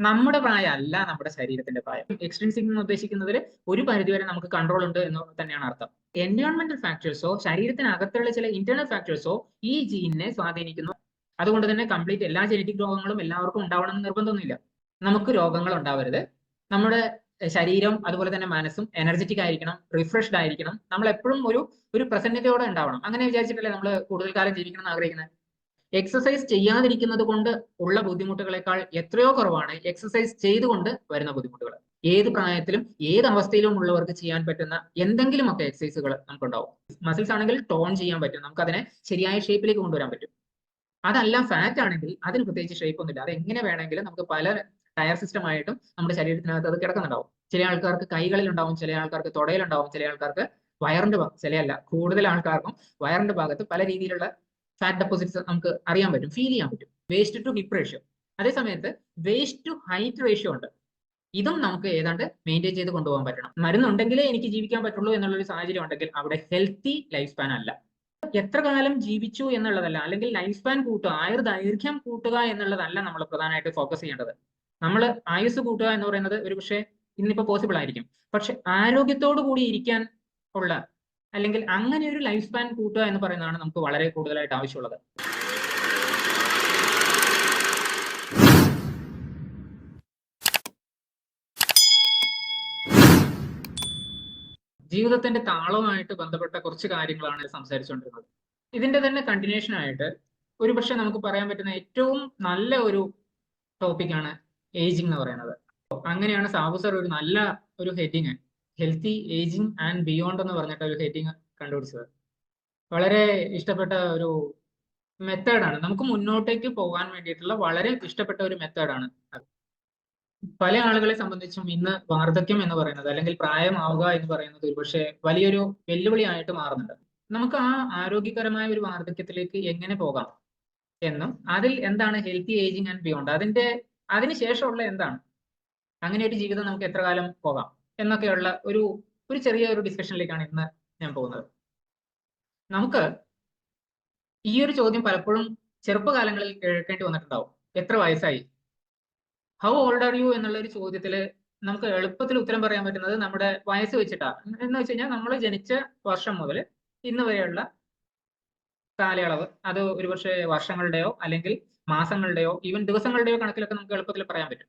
നമ്മുടെ പ്രായം അല്ല നമ്മുടെ ശരീരത്തിന്റെ പ്രായം. എക്സ്ട്രിൻസിക് എന്ന് ഉദ്ദേശിക്കുന്നതിൽ ഒരു പരിധിവരെ നമുക്ക് കൺട്രോൾ ഉണ്ട് എന്ന് തന്നെയാണ് അർത്ഥം. എൻവയോൺമെന്റൽ ഫാക്ടേഴ്സോ ശരീരത്തിനകത്തുള്ള ചില ഇന്റേണൽ ഫാക്ടേഴ്സോ ഈ ജീനിനെ സ്വാധീനിക്കുന്നു. അതുകൊണ്ട് തന്നെ കംപ്ലീറ്റ് എല്ലാ ജനറ്റിക് രോഗങ്ങളും എല്ലാവർക്കും ഉണ്ടാവണം എന്ന് നിർബന്ധമൊന്നുമില്ല. നമുക്ക് രോഗങ്ങൾ ഉണ്ടാവരുത്. നമ്മുടെ ശരീരം അതുപോലെ തന്നെ മനസ്സും എനർജറ്റിക് ആയിരിക്കണം റിഫ്രഷ്ഡ് ആയിരിക്കണം. നമ്മൾ എപ്പോഴും ഒരു ഒരു പ്രസന്നതയോടെ ഉണ്ടാവണം. അങ്ങനെ വിചാരിച്ചിട്ടല്ലേ നമ്മൾ കൂടുതൽ കാലം ജീവിക്കണം എന്ന് ആഗ്രഹിക്കുന്നത്. എക്സസൈസ് ചെയ്യാതിരിക്കുന്നത് കൊണ്ട് ഉള്ള ബുദ്ധിമുട്ടുകളെക്കാൾ എത്രയോ കുറവാണ് എക്സസൈസ് ചെയ്തുകൊണ്ട് വരുന്ന ബുദ്ധിമുട്ടുകൾ. ഏത് പ്രായത്തിലും ഏത് അവസ്ഥയിലും ഉള്ളവർക്ക് ചെയ്യാൻ പറ്റുന്ന എന്തെങ്കിലുമൊക്കെ എക്സസൈസുകൾ നമുക്കുണ്ടാവും. മസിൽസ് ആണെങ്കിൽ ടോൺ ചെയ്യാൻ പറ്റും. നമുക്ക് അതിനെ ശരിയായ ഷേപ്പിലേക്ക് കൊണ്ടുവരാൻ പറ്റും. അതല്ല ഫാറ്റ് ആണെങ്കിൽ അതിന് പ്രത്യേകിച്ച് ഷേപ്പ് ഒന്നുമില്ല. അത് എങ്ങനെ വേണമെങ്കിലും നമുക്ക് പല ടയർ സിസ്റ്റം ആയിട്ടും നമ്മുടെ ശരീരത്തിനകത്ത് അത് കിടക്കുന്നുണ്ടാവും. ചില ആൾക്കാർക്ക് കൈകളിൽ ഉണ്ടാവും ചില ആൾക്കാർക്ക് തുടയിലുണ്ടാവും ചില ആൾക്കാർക്ക് വയറിന്റെ ചിലയല്ല കൂടുതൽ ആൾക്കാർക്കും വയറിന്റെ ഭാഗത്ത് പല രീതിയിലുള്ള ഫാറ്റ് ഡെപ്പോസിറ്റ്സ് നമുക്ക് അറിയാൻ പറ്റും ഫീൽ ചെയ്യാൻ പറ്റും. വേസ്റ്റ് ടു ഹിപ്പ് റേഷ്യോ അതേ സമയത്ത് വേസ്റ്റ് ടു ഹൈറ്റ് റേഷ്യോ ഉണ്ട്. ഇതും നമുക്ക് ഏതാണ്ട് മെയിന്റെയിൻ ചെയ്ത് കൊണ്ടുപോകാൻ പറ്റണം. മരുന്നുണ്ടെങ്കിലേ എനിക്ക് ജീവിക്കാൻ പറ്റുള്ളൂ എന്നുള്ളൊരു സാഹചര്യം ഉണ്ടെങ്കിൽ അവിടെ ഹെൽത്തി ലൈഫ് സ്പാൻ അല്ല. എത്ര കാലം ജീവിച്ചു എന്നുള്ളതല്ല അല്ലെങ്കിൽ ലൈഫ് സ്പാൻ കൂട്ടുക ആയുർദൈർഘ്യം കൂട്ടുക എന്നുള്ളതല്ല നമ്മൾ പ്രധാനമായിട്ട് ഫോക്കസ് ചെയ്യേണ്ടത്. നമ്മൾ ആയുസ് കൂട്ടുക എന്ന് പറയുന്നത് ഒരു പക്ഷേ ഇന്നിപ്പോ പോസിബിൾ ആയിരിക്കും. പക്ഷെ ആരോഗ്യത്തോടു കൂടി ഇരിക്കാൻ ഉള്ള അല്ലെങ്കിൽ അങ്ങനെ ഒരു ലൈഫ് സ്പാൻ കൂട്ടുക എന്ന് പറയുന്നതാണ് നമുക്ക് വളരെ കൂടുതലായിട്ട് ആവശ്യമുള്ളത്. ജീവിതത്തിന്റെ താളവുമായിട്ട് ബന്ധപ്പെട്ട കുറച്ച് കാര്യങ്ങളാണ് സംസാരിച്ചുകൊണ്ടിരുന്നത്. ഇതിന്റെ തന്നെ കണ്ടിന്യൂഷൻ ആയിട്ട് ഒരുപക്ഷെ നമുക്ക് പറയാൻ പറ്റുന്ന ഏറ്റവും നല്ല ഒരു ടോപ്പിക്കാണ് ഏജിങ് എന്ന് പറയുന്നത്. അങ്ങനെയാണ് സാബു സർ ഒരു നല്ല ഒരു heading healthy ageing and beyond എന്ന് പറഞ്ഞിട്ട് ഒരു ഹെഡിങ് കണ്ടുപിടിച്ചത്. വളരെ ഇഷ്ടപ്പെട്ട ഒരു മെത്തേഡാണ് നമുക്ക് മുന്നോട്ടേക്ക് പോകാൻ വേണ്ടിയിട്ടുള്ള വളരെ ഇഷ്ടപ്പെട്ട ഒരു മെത്തേഡാണ് പല ആളുകളെ സംബന്ധിച്ചും ഇന്ന് വാർദ്ധക്യം എന്ന് പറയുന്നത് അല്ലെങ്കിൽ പ്രായമാവുക എന്ന് പറയുന്നത് ഒരുപക്ഷെ വലിയൊരു വെല്ലുവിളിയായിട്ട് മാറുന്നുണ്ട്. നമുക്ക് ആ ആരോഗ്യകരമായ ഒരു വാർദ്ധക്യത്തിലേക്ക് എങ്ങനെ പോകാം എന്നും അതിൽ എന്താണ് ഹെൽത്തി ഏജിങ് ആൻഡ് ബിയോണ്ട് അതിന്റെ അതിനുശേഷമുള്ള എന്താണ്? അങ്ങനെ ഒരു ജീവിതം നമുക്ക് എത്ര കാലം പോകാം? എന്നൊക്കെയുള്ള ഒരു ഒരു ചെറിയ ഒരു ഡിസ്കഷനിലേക്കാണ് ഇന്ന് ഞാൻ പോകുന്നത്. നമുക്ക് ഈ ഒരു ചോദ്യം പലപ്പോഴും ചെറുപ്പകാലങ്ങളിൽ കേൾക്കേണ്ടി വന്നിട്ടുണ്ടാവും. എത്ര വയസ്സായി? ഹൗ ഓൾഡ് ആർ യു എന്നുള്ള ഒരു ചോദ്യത്തിൽ നമുക്ക് എളുപ്പത്തിൽ ഉത്തരം പറയാൻ പറ്റുന്നത് നമ്മുടെ വയസ്സ് വെച്ചിട്ടാണ് എന്ന് വെച്ച് കഴിഞ്ഞാൽ നമ്മൾ ജനിച്ച വർഷം മുതൽ ഇന്ന് വരെയുള്ള കാലയളവ് അത് ഒരുപക്ഷെ വർഷങ്ങളുടെയോ അല്ലെങ്കിൽ മാസങ്ങളുടെയോ ഈവൻ ദിവസങ്ങളുടെയോ കണക്കിലൊക്കെ നമുക്ക് എളുപ്പത്തിൽ പറയാൻ പറ്റും.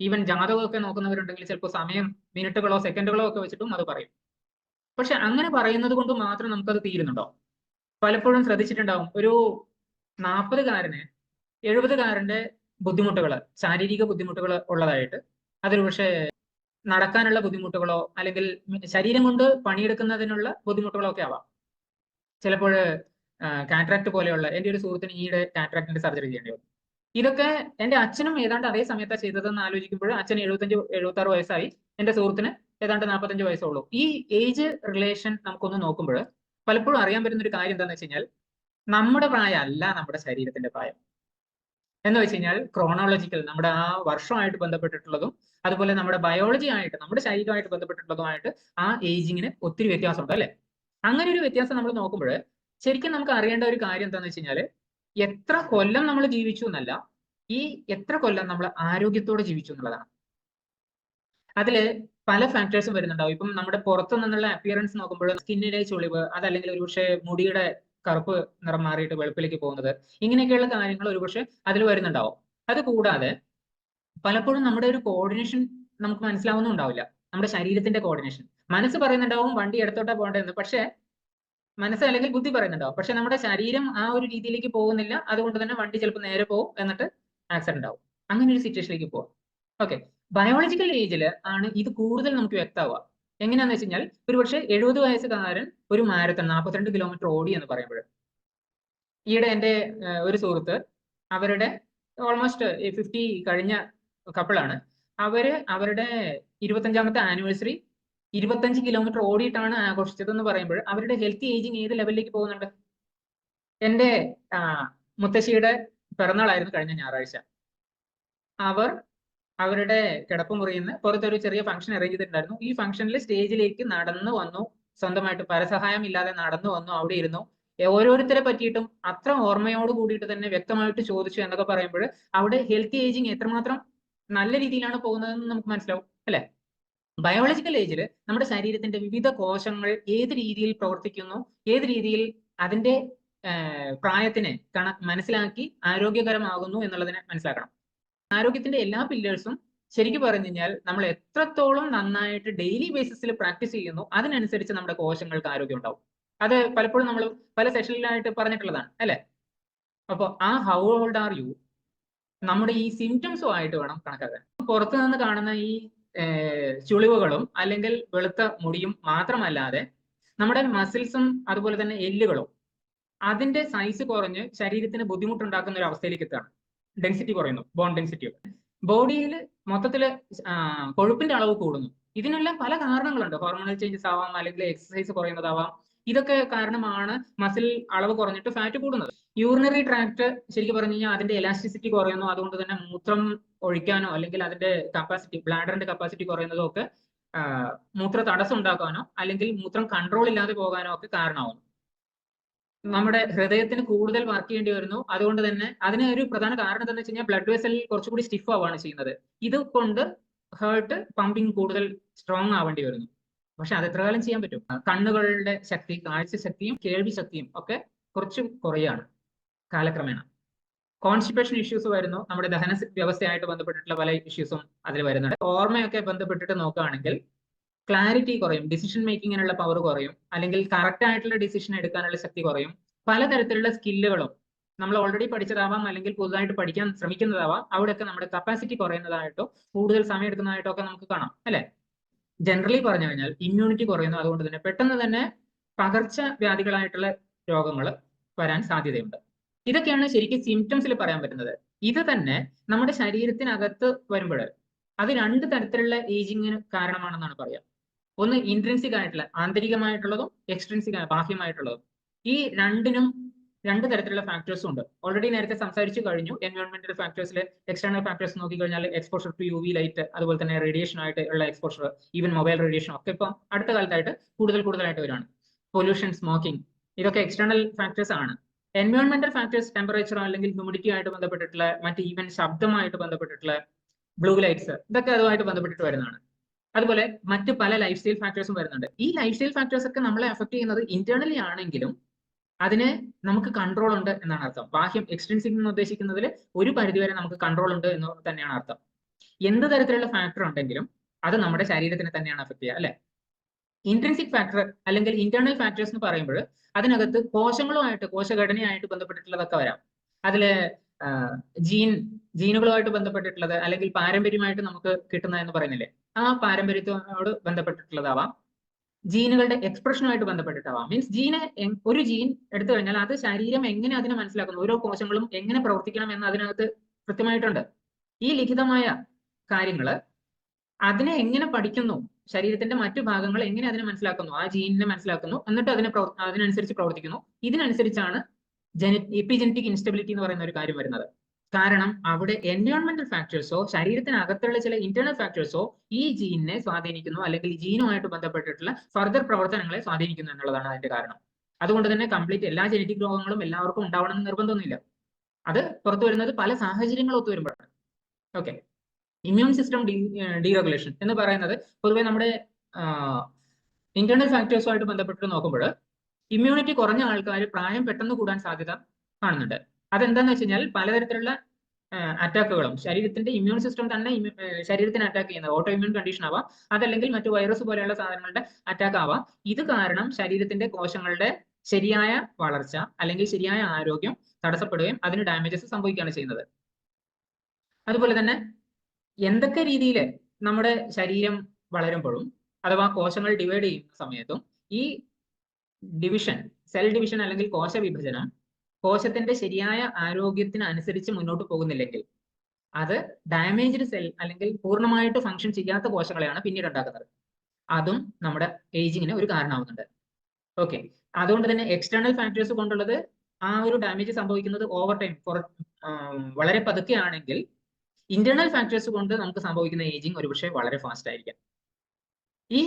ഈവൻ ജാതകമൊക്കെ നോക്കുന്നവരുണ്ടെങ്കിൽ ചിലപ്പോൾ സമയം മിനിറ്റുകളോ സെക്കൻഡുകളോ ഒക്കെ വെച്ചിട്ടും അത് പറയും. പക്ഷെ അങ്ങനെ പറയുന്നത് കൊണ്ട് മാത്രം നമുക്കത് തീരുന്നുണ്ടോ? പലപ്പോഴും ശ്രദ്ധിച്ചിട്ടുണ്ടാവും. ഒരു നാൽപ്പതുകാരന് എഴുപതുകാരന്റെ ബുദ്ധിമുട്ടുകൾ ശാരീരിക ബുദ്ധിമുട്ടുകൾ ഉള്ളതായിട്ട്. അതൊരു പക്ഷേ നടക്കാനുള്ള ബുദ്ധിമുട്ടുകളോ അല്ലെങ്കിൽ ശരീരം കൊണ്ട് പണിയെടുക്കുന്നതിനുള്ള ബുദ്ധിമുട്ടുകളോ ഒക്കെ ആവാം ചിലപ്പോൾ കാൻട്രാക്ട് പോലെയുള്ള എന്റെ ഒരു സുഹൃത്തിന് ഈയിടെ കാൻട്രാക്ടിന്റെ സർജറി ചെയ്യേണ്ടി വന്നു. ഇതൊക്കെ എന്റെ അച്ഛനും ഏതാണ്ട് അതേ സമയത്താണ് ചെയ്തതെന്ന് ആലോചിക്കുമ്പോൾ അച്ഛൻ എഴുപത്തഞ്ച് എഴുപത്തി ആറ് വയസ്സായി. എന്റെ സുഹൃത്തിന് ഏതാണ്ട് നാൽപ്പത്തഞ്ച് വയസ്സുള്ളൂ. ഈ ഏജ് റിലേഷൻ നമുക്കൊന്ന് നോക്കുമ്പോൾ പലപ്പോഴും അറിയാൻ പറ്റുന്ന ഒരു കാര്യം എന്താണെന്ന് വെച്ച് കഴിഞ്ഞാൽ നമ്മുടെ പ്രായമല്ല നമ്മുടെ ശരീരത്തിന്റെ പ്രായം. എന്ന് വെച്ച് കഴിഞ്ഞാൽ ക്രോണോളജിക്കൽ നമ്മുടെ ആ വർഷമായിട്ട് ബന്ധപ്പെട്ടിട്ടുള്ളതും അതുപോലെ നമ്മുടെ ബയോളജി ആയിട്ട് നമ്മുടെ ശരീരമായിട്ട് ബന്ധപ്പെട്ടിട്ടുള്ളതുമായിട്ട് ആ ഏജിങ്ങിന് ഒത്തിരി വ്യത്യാസമുണ്ട് അല്ലെ? അങ്ങനെ ഒരു വ്യത്യാസം നമ്മൾ നോക്കുമ്പോൾ ശരിക്കും നമുക്ക് അറിയേണ്ട ഒരു കാര്യം എന്താണെന്ന് വെച്ച് കഴിഞ്ഞാൽ എത്ര കൊല്ലം നമ്മൾ ജീവിച്ചു എന്നല്ല ഈ എത്ര കൊല്ലം നമ്മൾ ആരോഗ്യത്തോടെ ജീവിച്ചു എന്നുള്ളതാണ്. അതിൽ പല ഫാക്ടേഴ്സും വരുന്നുണ്ടാവും. ഇപ്പം നമ്മുടെ പുറത്തു നിന്നുള്ള അപ്പിയറൻസ് നോക്കുമ്പോൾ സ്കിന്നിലെ ചുളിവ് അതല്ലെങ്കിൽ ഒരുപക്ഷെ മുടിയുടെ കറുപ്പ് നിറം മാറിയിട്ട് വെളുപ്പിലേക്ക് പോകുന്നത് ഇങ്ങനെയൊക്കെയുള്ള കാര്യങ്ങൾ ഒരുപക്ഷെ അതിൽ വരുന്നുണ്ടാവും. അത് കൂടാതെ പലപ്പോഴും നമ്മുടെ ഒരു കോർഡിനേഷൻ നമുക്ക് മനസ്സിലാവുന്നുണ്ടാവില്ല. നമ്മുടെ ശരീരത്തിന്റെ കോർഡിനേഷൻ മനസ്സ് പറയുന്നുണ്ടാവും വണ്ടി എടുത്തോട്ടാ പോകേണ്ടതെന്ന്. പക്ഷേ മനസ്സ് അല്ലെങ്കിൽ ബുദ്ധി പറയുന്നുണ്ടാവും പക്ഷെ നമ്മുടെ ശരീരം ആ ഒരു രീതിയിലേക്ക് പോകുന്നില്ല. അതുകൊണ്ട് തന്നെ വണ്ടി ചിലപ്പോൾ നേരെ പോകും എന്നിട്ട് ആക്സിഡന്റ് ആവും അങ്ങനെ ഒരു സിറ്റുവേഷനിലേക്ക് പോവാം. ഓക്കെ ബയോളജിക്കൽ ഏജിൽ ആണ് ഇത് കൂടുതൽ നമുക്ക് വ്യക്തമാവുക. എങ്ങനെയാന്ന് വെച്ച് കഴിഞ്ഞാൽ ഒരുപക്ഷെ എഴുപത് വയസ്സുകാരൻ ഒരു മാരത്തൺ നാൽപ്പത്തിരണ്ട് കിലോമീറ്റർ ഓടി എന്ന് പറയുമ്പോൾ. ഈയിടെ എന്റെ ഒരു സുഹൃത്ത് അവരുടെ ഓൾമോസ്റ്റ് ഫിഫ്റ്റി കഴിഞ്ഞ കപ്പിളാണ് അവർ അവരുടെ ഇരുപത്തഞ്ചാമത്തെ ആനിവേഴ്സറി ഇരുപത്തഞ്ച് കിലോമീറ്റർ ഓടിയിട്ടാണ് ആഘോഷിച്ചതെന്ന് പറയുമ്പോൾ അവരുടെ ഹെൽത്തി ഏജിങ് ഏത് ലെവലിലേക്ക് പോകുന്നുണ്ട്? എന്റെ മുത്തശ്ശിയുടെ പിറന്നാളായിരുന്നു കഴിഞ്ഞ ഞായറാഴ്ച. അവർ അവരുടെ കിടപ്പ് മുറിയിൽ നിന്ന് പുറത്തൊരു ചെറിയ ഫംഗ്ഷൻ അറേഞ്ച് ചെയ്തിട്ടുണ്ടായിരുന്നു. ഈ ഫംഗ്ഷനിൽ സ്റ്റേജിലേക്ക് നടന്നു വന്നു. സ്വന്തമായിട്ട് പരസഹായം ഇല്ലാതെ നടന്നു വന്നു. അവിടെ ഇരുന്നു. ഓരോരുത്തരെ പറ്റിയിട്ടും അത്ര ഓർമ്മയോട് കൂടിയിട്ട് തന്നെ വ്യക്തമായിട്ട് ചോദിച്ചു എന്നൊക്കെ പറയുമ്പോൾ അവിടെ ഹെൽത്തി ഏജിങ് എത്രമാത്രം നല്ല രീതിയിലാണ് പോകുന്നതെന്ന് നമുക്ക് മനസ്സിലാവും അല്ലെ? ബയോളജിക്കൽ ഏജിൽ നമ്മുടെ ശരീരത്തിന്റെ വിവിധ കോശങ്ങൾ ഏത് രീതിയിൽ പ്രവർത്തിക്കുന്നു ഏത് രീതിയിൽ അതിന്റെ പ്രായത്തിന് കണ മനസ്സിലാക്കി ആരോഗ്യകരമാകുന്നു എന്നുള്ളതിനെ മനസ്സിലാക്കണം. ആരോഗ്യത്തിന്റെ എല്ലാ പില്ലേഴ്സും ശരിക്കും പറഞ്ഞു കഴിഞ്ഞാൽ നമ്മൾ എത്രത്തോളം നന്നായിട്ട് ഡെയിലി ബേസിസിൽ പ്രാക്ടീസ് ചെയ്യുന്നു അതിനനുസരിച്ച് നമ്മുടെ കോശങ്ങൾക്ക് ആരോഗ്യം ഉണ്ടാവും. അത് പലപ്പോഴും നമ്മൾ പല സെഷനിലായിട്ട് പറഞ്ഞിട്ടുള്ളതാണ് അല്ലെ? അപ്പോൾ ആ ഹൗ ഓൾഡ് ആർ യു നമ്മുടെ ഈ സിംറ്റംസും ആയിട്ട് വേണം കണക്കാക്കാൻ. പുറത്തു നിന്ന് കാണുന്ന ഈ ചുളിവുകളും അല്ലെങ്കിൽ വെളുത്ത മുടിയും മാത്രമല്ലാതെ നമ്മുടെ മസിൽസും അതുപോലെ തന്നെ എല്ലുകളും അതിന്റെ സൈസ് കുറഞ്ഞ് ശരീരത്തിന് ബുദ്ധിമുട്ടുണ്ടാക്കുന്ന ഒരു അവസ്ഥയിലേക്ക് എത്തുകയാണ്. ഡെൻസിറ്റി കുറയുന്നു ബോൺ ഡെൻസിറ്റി ബോഡിയിൽ മൊത്തത്തിൽ കൊഴുപ്പിന്റെ അളവ് കൂടുന്നു. ഇതിനെല്ലാം പല കാരണങ്ങളുണ്ട്. ഹോർമോണൽ ചേഞ്ചസ് ആവാം അല്ലെങ്കിൽ എക്സസൈസ് കുറയുന്നതാവാം ഇതൊക്കെ കാരണമാണ് മസിൽ അളവ് കുറഞ്ഞിട്ട് ഫാറ്റ് കൂടുന്നത്. യൂറിനറി ട്രാക്ട് ശരിക്കും പറഞ്ഞു കഴിഞ്ഞാൽ അതിന്റെ എലാസ്റ്റിസിറ്റി കുറയുന്നു. അതുകൊണ്ട് തന്നെ മൂത്രം ഒഴിക്കാനോ അല്ലെങ്കിൽ അതിന്റെ കപ്പാസിറ്റി ബ്ലാഡറിന്റെ കപ്പാസിറ്റി കുറയുന്നതോ ഒക്കെ മൂത്ര തടസ്സം ഉണ്ടാക്കാനോ അല്ലെങ്കിൽ മൂത്രം കൺട്രോൾ ഇല്ലാതെ പോകാനോ ഒക്കെ കാരണമാവുന്നു നമ്മുടെ ഹൃദയത്തിന് കൂടുതൽ വർക്ക് ചെയ്യേണ്ടി വരുന്നു. അതുകൊണ്ട് തന്നെ അതിന് ഒരു പ്രധാന കാരണം എന്താണെന്ന് വെച്ച് കഴിഞ്ഞാൽ ബ്ലഡ് വെസലിൽ കുറച്ചുകൂടി സ്റ്റിഫ് ആവുകയാണ് ചെയ്യുന്നത്. ഇത് കൊണ്ട് ഹേർട്ട് പമ്പിങ് കൂടുതൽ സ്ട്രോങ് ആവേണ്ടി വരുന്നു. പക്ഷെ അത് എത്ര കാലം ചെയ്യാൻ പറ്റും? കണ്ണുകളുടെ ശക്തി കാഴ്ച ശക്തിയും കേൾവി ശക്തിയും ഒക്കെ കുറച്ച് കുറയാണ് കാലക്രമേണ. കോൺസ്റ്റിപ്പേഷൻ ഇഷ്യൂസ് വരുന്നു. നമ്മുടെ ദഹന വ്യവസ്ഥയായിട്ട് ബന്ധപ്പെട്ടിട്ടുള്ള പല ഇഷ്യൂസും അതിൽ വരുന്നുണ്ട്. ഓർമ്മയൊക്കെ ബന്ധപ്പെട്ടിട്ട് നോക്കുകയാണെങ്കിൽ ക്ലാരിറ്റി കുറയും ഡിസിഷൻ മേക്കിങ്ങിനുള്ള പവർ കുറയും അല്ലെങ്കിൽ കറക്റ്റ് ആയിട്ടുള്ള ഡിസിഷൻ എടുക്കാനുള്ള ശക്തി കുറയും. പലതരത്തിലുള്ള സ്കില്ലുകളും നമ്മൾ ഓൾറെഡി പഠിച്ചതാവാം അല്ലെങ്കിൽ പുതുതായിട്ട് പഠിക്കാൻ ശ്രമിക്കുന്നതാവാം അവിടെയൊക്കെ നമ്മുടെ കപ്പാസിറ്റി കുറയുന്നതായിട്ടോ കൂടുതൽ സമയം എടുക്കുന്നതായിട്ടോ ഒക്കെ നമുക്ക് കാണാം അല്ലെ? ജനറലി പറഞ്ഞു കഴിഞ്ഞാൽ ഇമ്മ്യൂണിറ്റി കുറയുന്നു അതുകൊണ്ട് തന്നെ പെട്ടെന്ന് തന്നെ പകർച്ച വ്യാധികളായിട്ടുള്ള രോഗങ്ങൾ വരാൻ സാധ്യതയുണ്ട്. ഇതൊക്കെയാണ് ശരിക്കും സിംറ്റംസിൽ പറയാൻ പറ്റുന്നത്. ഇത് തന്നെ നമ്മുടെ ശരീരത്തിനകത്ത് വരുമ്പോൾ അത് രണ്ട് തരത്തിലുള്ള ഏജിങ്ങിന് കാരണമാണെന്നാണ് പറയാം. ഒന്ന് ഇൻട്രൻസിക് ആയിട്ടുള്ള ആന്തരികമായിട്ടുള്ളതും എക്സ്ട്രൻസിക് ബാഹ്യമായിട്ടുള്ളതും. ഈ രണ്ടിനും രണ്ട് തരത്തിലുള്ള ഫാക്ടേഴ്സും ഉണ്ട്. ഓൾറെഡി നേരത്തെ സംസാരിച്ചു കഴിഞ്ഞു. എൻവയോൺമെന്റൽ ഫാക്ടേഴ്സിലെ എക്സ്റ്റേണൽ ഫാക്ടേഴ്സ് നോക്കി കഴിഞ്ഞാൽ exposure to U V light അതുപോലെ തന്നെ റേഡിയേഷൻ ആയിട്ട് ഉള്ള എക്സ്പോഷർ ഈവൻ മൊബൈൽ റേഡിയേഷൻ ഒക്കെ ഇപ്പം അടുത്ത കാലത്തായിട്ട് കൂടുതൽ കൂടുതലായിട്ട് വരികയാണ് പൊല്യൂഷൻ സ്മോക്കിംഗ് ഇതൊക്കെ എക്സ്റ്റേണൽ ഫാക്ടേഴ്സ് ആണ്. എൻവയോൺമെന്റൽ ഫാക്ടേഴ്സ് ടെമ്പറേച്ചറോ അല്ലെങ്കിൽ ഹ്യൂമിഡിറ്റി ആയിട്ട് ബന്ധപ്പെട്ടിട്ടുള്ള മറ്റ് ഈവൻ ശബ്ദമായിട്ട് ബന്ധപ്പെട്ടിട്ടുള്ള ബ്ലൂ ലൈറ്റ്സ് ഇതൊക്കെ അതുമായിട്ട് ബന്ധപ്പെട്ടിട്ട് വരുന്നതാണ്. അതുപോലെ മറ്റ് പല ലൈഫ് സ്റ്റൈൽ ഫാക്ടേഴ്സും വരുന്നുണ്ട്. ഈ ലൈഫ് സ്റ്റൈൽ ഫാക്ടേഴ്സ് ഒക്കെ നമ്മളെ അഫക്ട് ചെയ്യുന്നത് ഇന്റേണലി ആണെങ്കിലും അതിന് നമുക്ക് കൺട്രോൾ ഉണ്ട് എന്നാണ് അർത്ഥം. ബാഹ്യം എക്സ്റ്റൻസിംഗ് എന്ന് ഉദ്ദേശിക്കുന്നതിൽ ഒരു പരിധിവരെ നമുക്ക് കൺട്രോൾ ഉണ്ട് എന്ന് തന്നെയാണ് അർത്ഥം. എന്ത് തരത്തിലുള്ള ഫാക്ടർ ഉണ്ടെങ്കിലും അത് നമ്മുടെ ശരീരത്തിനെ തന്നെയാണ് അഫക്ട് ചെയ്യുക അല്ലെ? ഇൻട്രൻസിക് ഫാക്ടർ അല്ലെങ്കിൽ ഇന്റേണൽ ഫാക്ടേഴ്സ് എന്ന് പറയുമ്പോൾ അതിനകത്ത് കോശങ്ങളുമായിട്ട് കോശഘടനയായിട്ട് ബന്ധപ്പെട്ടിട്ടുള്ളതൊക്കെ വരാം. അതിൽ ജീൻ ജീനുകളുമായിട്ട് ബന്ധപ്പെട്ടിട്ടുള്ളത് അല്ലെങ്കിൽ പാരമ്പര്യമായിട്ട് നമുക്ക് കിട്ടുന്ന എന്ന് പറയുന്നില്ലേ? ആ പാരമ്പര്യത്തോട് ബന്ധപ്പെട്ടിട്ടുള്ളതാവാം. ജീനുകളുടെ എക്സ്പ്രഷനുമായിട്ട് ബന്ധപ്പെട്ടിട്ടാവാം. മീൻസ് ജീന് ഒരു ജീൻ എടുത്തു കഴിഞ്ഞാൽ അത് ശരീരം എങ്ങനെ അതിനെ മനസ്സിലാക്കുന്നു ഓരോ കോശങ്ങളും എങ്ങനെ പ്രവർത്തിക്കണം എന്ന് അതിനകത്ത് കൃത്യമായിട്ടുണ്ട്. ഈ ലിഖിതമായ കാര്യങ്ങൾ അതിനെ എങ്ങനെ പഠിക്കുന്നു ശരീരത്തിന്റെ മറ്റു ഭാഗങ്ങൾ എങ്ങനെ അതിനെ മനസ്സിലാക്കുന്നു ആ ജീനിനെ മനസ്സിലാക്കുന്നു എന്നിട്ട് അതിനെ അതിനനുസരിച്ച് പ്രവർത്തിക്കുന്നു. ഇതിനനുസരിച്ചാണ് ജന എപ്പിജനറ്റിക് ഇൻസ്റ്റബിലിറ്റി എന്ന് പറയുന്ന ഒരു കാര്യം വരുന്നത്. കാരണം അവിടെ എൻവയോൺമെന്റൽ ഫാക്ടേഴ്സോ ശരീരത്തിനകത്തുള്ള ചില ഇന്റേണൽ ഫാക്ടേഴ്സോ ഈ ജീനിനെ സ്വാധീനിക്കുന്നു അല്ലെങ്കിൽ ജീനുമായിട്ട് ബന്ധപ്പെട്ടിട്ടുള്ള ഫർദർ പ്രവർത്തനങ്ങളെ സ്വാധീനിക്കുന്നു എന്നുള്ളതാണ് അതിന്റെ കാരണം. അതുകൊണ്ട് തന്നെ കംപ്ലീറ്റ് എല്ലാ ജനറ്റിക് രോഗങ്ങളും എല്ലാവർക്കും ഉണ്ടാവണമെന്ന് നിർബന്ധമൊന്നുമില്ല. അത് പുറത്തു വരുന്നത് പല സാഹചര്യങ്ങൾ ഒത്തു വരുമ്പോഴാണ്. Okay immune system D deregulation എന്ന് പറയുന്നത് പൊതുവെ നമ്മുടെ ഇന്റേണൽ ഫാക്ടേഴ്സുമായിട്ട് ബന്ധപ്പെട്ട് നോക്കുമ്പോൾ ഇമ്മ്യൂണിറ്റി കുറഞ്ഞ ആൾക്കാർ പ്രായം പെട്ടെന്ന് കൂടാൻ സാധ്യത കാണുന്നുണ്ട്. അതെന്താന്ന് വെച്ച് കഴിഞ്ഞാൽ പലതരത്തിലുള്ള അറ്റാക്കുകളും. ശരീരത്തിന്റെ ഇമ്മ്യൂൺ സിസ്റ്റം തന്നെ ശരീരത്തിന് അറ്റാക്ക് ചെയ്യുന്നത്. ഓട്ടോ ഇമ്മ്യൂൺ കണ്ടീഷൻ ആവാം. അതല്ലെങ്കിൽ മറ്റു വൈറസ് പോലെയുള്ള സാധനങ്ങളുടെ അറ്റാക്ക് ആവാം. ഇത് കാരണം ശരീരത്തിന്റെ കോശങ്ങളുടെ ശരിയായ വളർച്ച അല്ലെങ്കിൽ ശരിയായ ആരോഗ്യം തടസ്സപ്പെടുകയും അതിന് ഡാമേജസ് സംഭവിക്കുകയാണ് ചെയ്യുന്നത്. അതുപോലെ തന്നെ എന്തൊക്കെ രീതിയിൽ നമ്മുടെ ശരീരം വളരുമ്പോഴും അഥവാ കോശങ്ങൾ ഡിവൈഡ് ചെയ്യുന്ന സമയത്തും ഈ ഡിവിഷൻ സെൽ ഡിവിഷൻ അല്ലെങ്കിൽ കോശ വിഭജനം കോശത്തിന്റെ ശരിയായ ആരോഗ്യത്തിന് അനുസരിച്ച് മുന്നോട്ട് പോകുന്നില്ലെങ്കിൽ അത് ഡാമേജ്ഡ് സെൽ അല്ലെങ്കിൽ പൂർണമായിട്ട് ഫങ്ഷൻ ചെയ്യാത്ത കോശങ്ങളെയാണ് പിന്നീട് ഉണ്ടാക്കുന്നത്. അതും നമ്മുടെ ഏജിങ്ങിന് ഒരു കാരണമാവുന്നുണ്ട്. ഓക്കെ അതുകൊണ്ട് തന്നെ എക്സ്റ്റേണൽ ഫാക്ടേഴ്സ് കൊണ്ടുള്ളത് ആ ഒരു ഡാമേജ് സംഭവിക്കുന്നത് ഓവർ ടൈം വളരെ പതുക്കെ ആണെങ്കിൽ ഇന്റേണൽ ഫാക്ടേഴ്സ് കൊണ്ട് നമുക്ക് സംഭവിക്കുന്ന ഏജിങ് ഒരുപക്ഷെ വളരെ ഫാസ്റ്റ് ആയിരിക്കാം. ഈ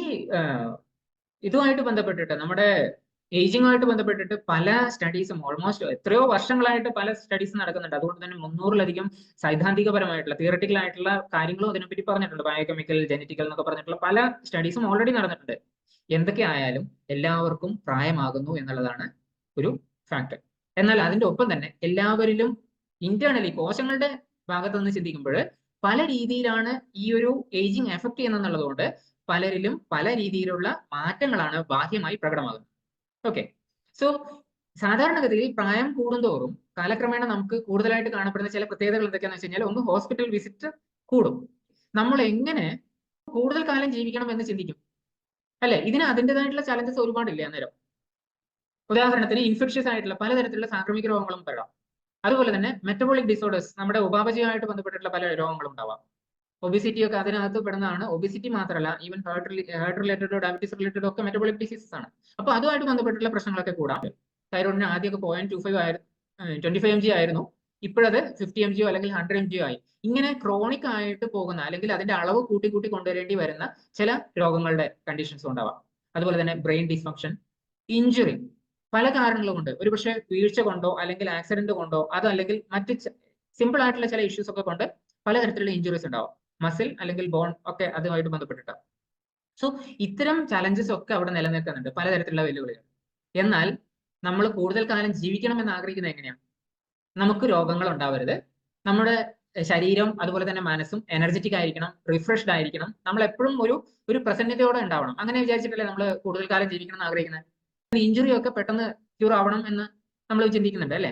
ഇതുമായിട്ട് ബന്ധപ്പെട്ടിട്ട് നമ്മുടെ ഏജിങ്ങുമായിട്ട് ബന്ധപ്പെട്ടിട്ട് പല സ്റ്റഡീസും ഓൾമോസ്റ്റ് എത്രയോ വർഷങ്ങളായിട്ട് പല സ്റ്റഡീസ് നടക്കുന്നുണ്ട്. അതുകൊണ്ട് തന്നെ മുന്നൂറിലധികം സൈദ്ധാന്തികപരമായിട്ടുള്ള തിയറട്ടിക്കൽ ആയിട്ടുള്ള കാര്യങ്ങളും അതിനെപ്പറ്റി പറഞ്ഞിട്ടുണ്ട്. ബയോകെമിക്കൽ ജനറ്റിക്കൽ എന്നൊക്കെ പറഞ്ഞിട്ടുള്ള പല സ്റ്റഡീസും ഓൾറെഡി നടന്നിട്ടുണ്ട്. എന്തൊക്കെ ആയാലും എല്ലാവർക്കും പ്രായമാകുന്നു എന്നുള്ളതാണ് ഒരു ഫാക്ടർ എന്നാൽ അതിന്റെ ഒപ്പം തന്നെ എല്ലാവരിലും ഇന്റേണലി കോശങ്ങളുടെ ഭാഗത്ത് നിന്ന് ചിന്തിക്കുമ്പോൾ പല രീതിയിലാണ് ഈ ഒരു ഏജിങ് എഫക്ട് ചെയ്യുന്നതുകൊണ്ട് പലരിലും പല രീതിയിലുള്ള മാറ്റങ്ങളാണ് ബാഹ്യമായി പ്രകടമാകുന്നത്. ഓക്കെ സോ സാധാരണഗതിയിൽ പ്രായം കൂടുന്തോറും കാലക്രമേണ നമുക്ക് കൂടുതലായിട്ട് കാണപ്പെടുന്ന ചില പ്രത്യേകതകൾ എന്തൊക്കെയാണെന്ന് വെച്ച് കഴിഞ്ഞാൽ ഒന്ന് ഹോസ്പിറ്റൽ വിസിറ്റ് കൂടും. നമ്മൾ എങ്ങനെ കൂടുതൽ കാലം ജീവിക്കണം എന്ന് ചിന്തിക്കും? അല്ലെ? ഇതിന് അതിന്റെതായിട്ടുള്ള ചലഞ്ചസ് ഒരുപാടില്ല അന്നേരം. ഉദാഹരണത്തിന് ഇൻഫെക്ഷ്യസ് ആയിട്ടുള്ള പലതരത്തിലുള്ള സാംക്രമിക രോഗങ്ങളും വരാം. അതുപോലെ തന്നെ മെറ്റബോളിക് ഡിസോർഡേഴ്സ് നമ്മുടെ ഉപാപചയമായിട്ട് ബന്ധപ്പെട്ടിട്ടുള്ള പല രോഗങ്ങളും ഉണ്ടാവാം. ഒബിസിറ്റി ഒക്കെ അതിനകത്ത് പെടുന്നതാണ്. ഒബിസിറ്റി മാത്രമല്ല ഈവൻ ഹാർട്ട് ഹാർട്ട് റിലേറ്റഡോ ഡയബറ്റീസ് റിലേറ്റഡോ ഒക്കെ മെറ്റബോളിക് ഡിസീസസ് ആണ്. അപ്പൊ അതുമായിട്ട് ബന്ധപ്പെട്ടുള്ള പ്രശ്നങ്ങളൊക്കെ കൂടാം. തൈറോയിഡിന് ആദ്യമൊക്കെ പോയിന്റ് ടു ഫൈവ് ആയിരുന്നു ട്വന്റി ഫൈവ് എം ജി ആയിരുന്നു. ഇപ്പോഴത് ഫിഫ്റ്റി എം ജിയോ അല്ലെങ്കിൽ ഹൺഡ്രഡ് എം ജിയോ ആയി. ഇങ്ങനെ ക്രോണിക് ആയിട്ട് പോകുന്ന അല്ലെങ്കിൽ അതിന്റെ അളവ് കൂട്ടി കൂട്ടി കൊണ്ടുവരേണ്ടി വരുന്ന ചില രോഗങ്ങളുടെ കണ്ടീഷൻസ് ഉണ്ടാവാം. അതുപോലെ തന്നെ ബ്രെയിൻ ഡിസ്ഫങ്ഷൻ ഇഞ്ചുറി പല കാരണങ്ങളും കൊണ്ട് ഒരുപക്ഷെ വീഴ്ച കൊണ്ടോ അല്ലെങ്കിൽ ആക്സിഡന്റ് കൊണ്ടോ അതല്ലെങ്കിൽ മറ്റ് സിമ്പിൾ ആയിട്ടുള്ള ചില ഇഷ്യൂസ് ഒക്കെ കൊണ്ട് പലതരത്തിലുള്ള ഇഞ്ചുറീസ് ഉണ്ടാവും. മസിൽ അല്ലെങ്കിൽ ബോൺ ഒക്കെ അതുമായിട്ട് ബന്ധപ്പെട്ടിട്ടാണ് സോ ഇത്തരം ചലഞ്ചസ് ഒക്കെ അവിടെ നിലനിൽക്കുന്നുണ്ട് പലതരത്തിലുള്ള വെല്ലുവിളികൾ. എന്നാൽ നമ്മൾ കൂടുതൽ കാലം ജീവിക്കണം എന്ന് ആഗ്രഹിക്കുന്നത് എങ്ങനെയാണ് നമുക്ക് രോഗങ്ങൾ ഉണ്ടാവരുത്. നമ്മുടെ ശരീരം അതുപോലെ തന്നെ മനസ്സും എനർജറ്റിക് ആയിരിക്കണം റിഫ്രഷ്ഡ് ആയിരിക്കണം. നമ്മൾ എപ്പോഴും ഒരു ഒരു പ്രസന്നതയോടെ ഉണ്ടാവണം. അങ്ങനെ വിചാരിച്ചിട്ടല്ലേ നമ്മൾ കൂടുതൽ കാലം ജീവിക്കണം എന്ന് ആഗ്രഹിക്കുന്നത്? ഇഞ്ചുറി ഒക്കെ പെട്ടെന്ന് ക്യൂർ ആവണം എന്ന് നമ്മൾ ചിന്തിക്കുന്നുണ്ട് അല്ലെ?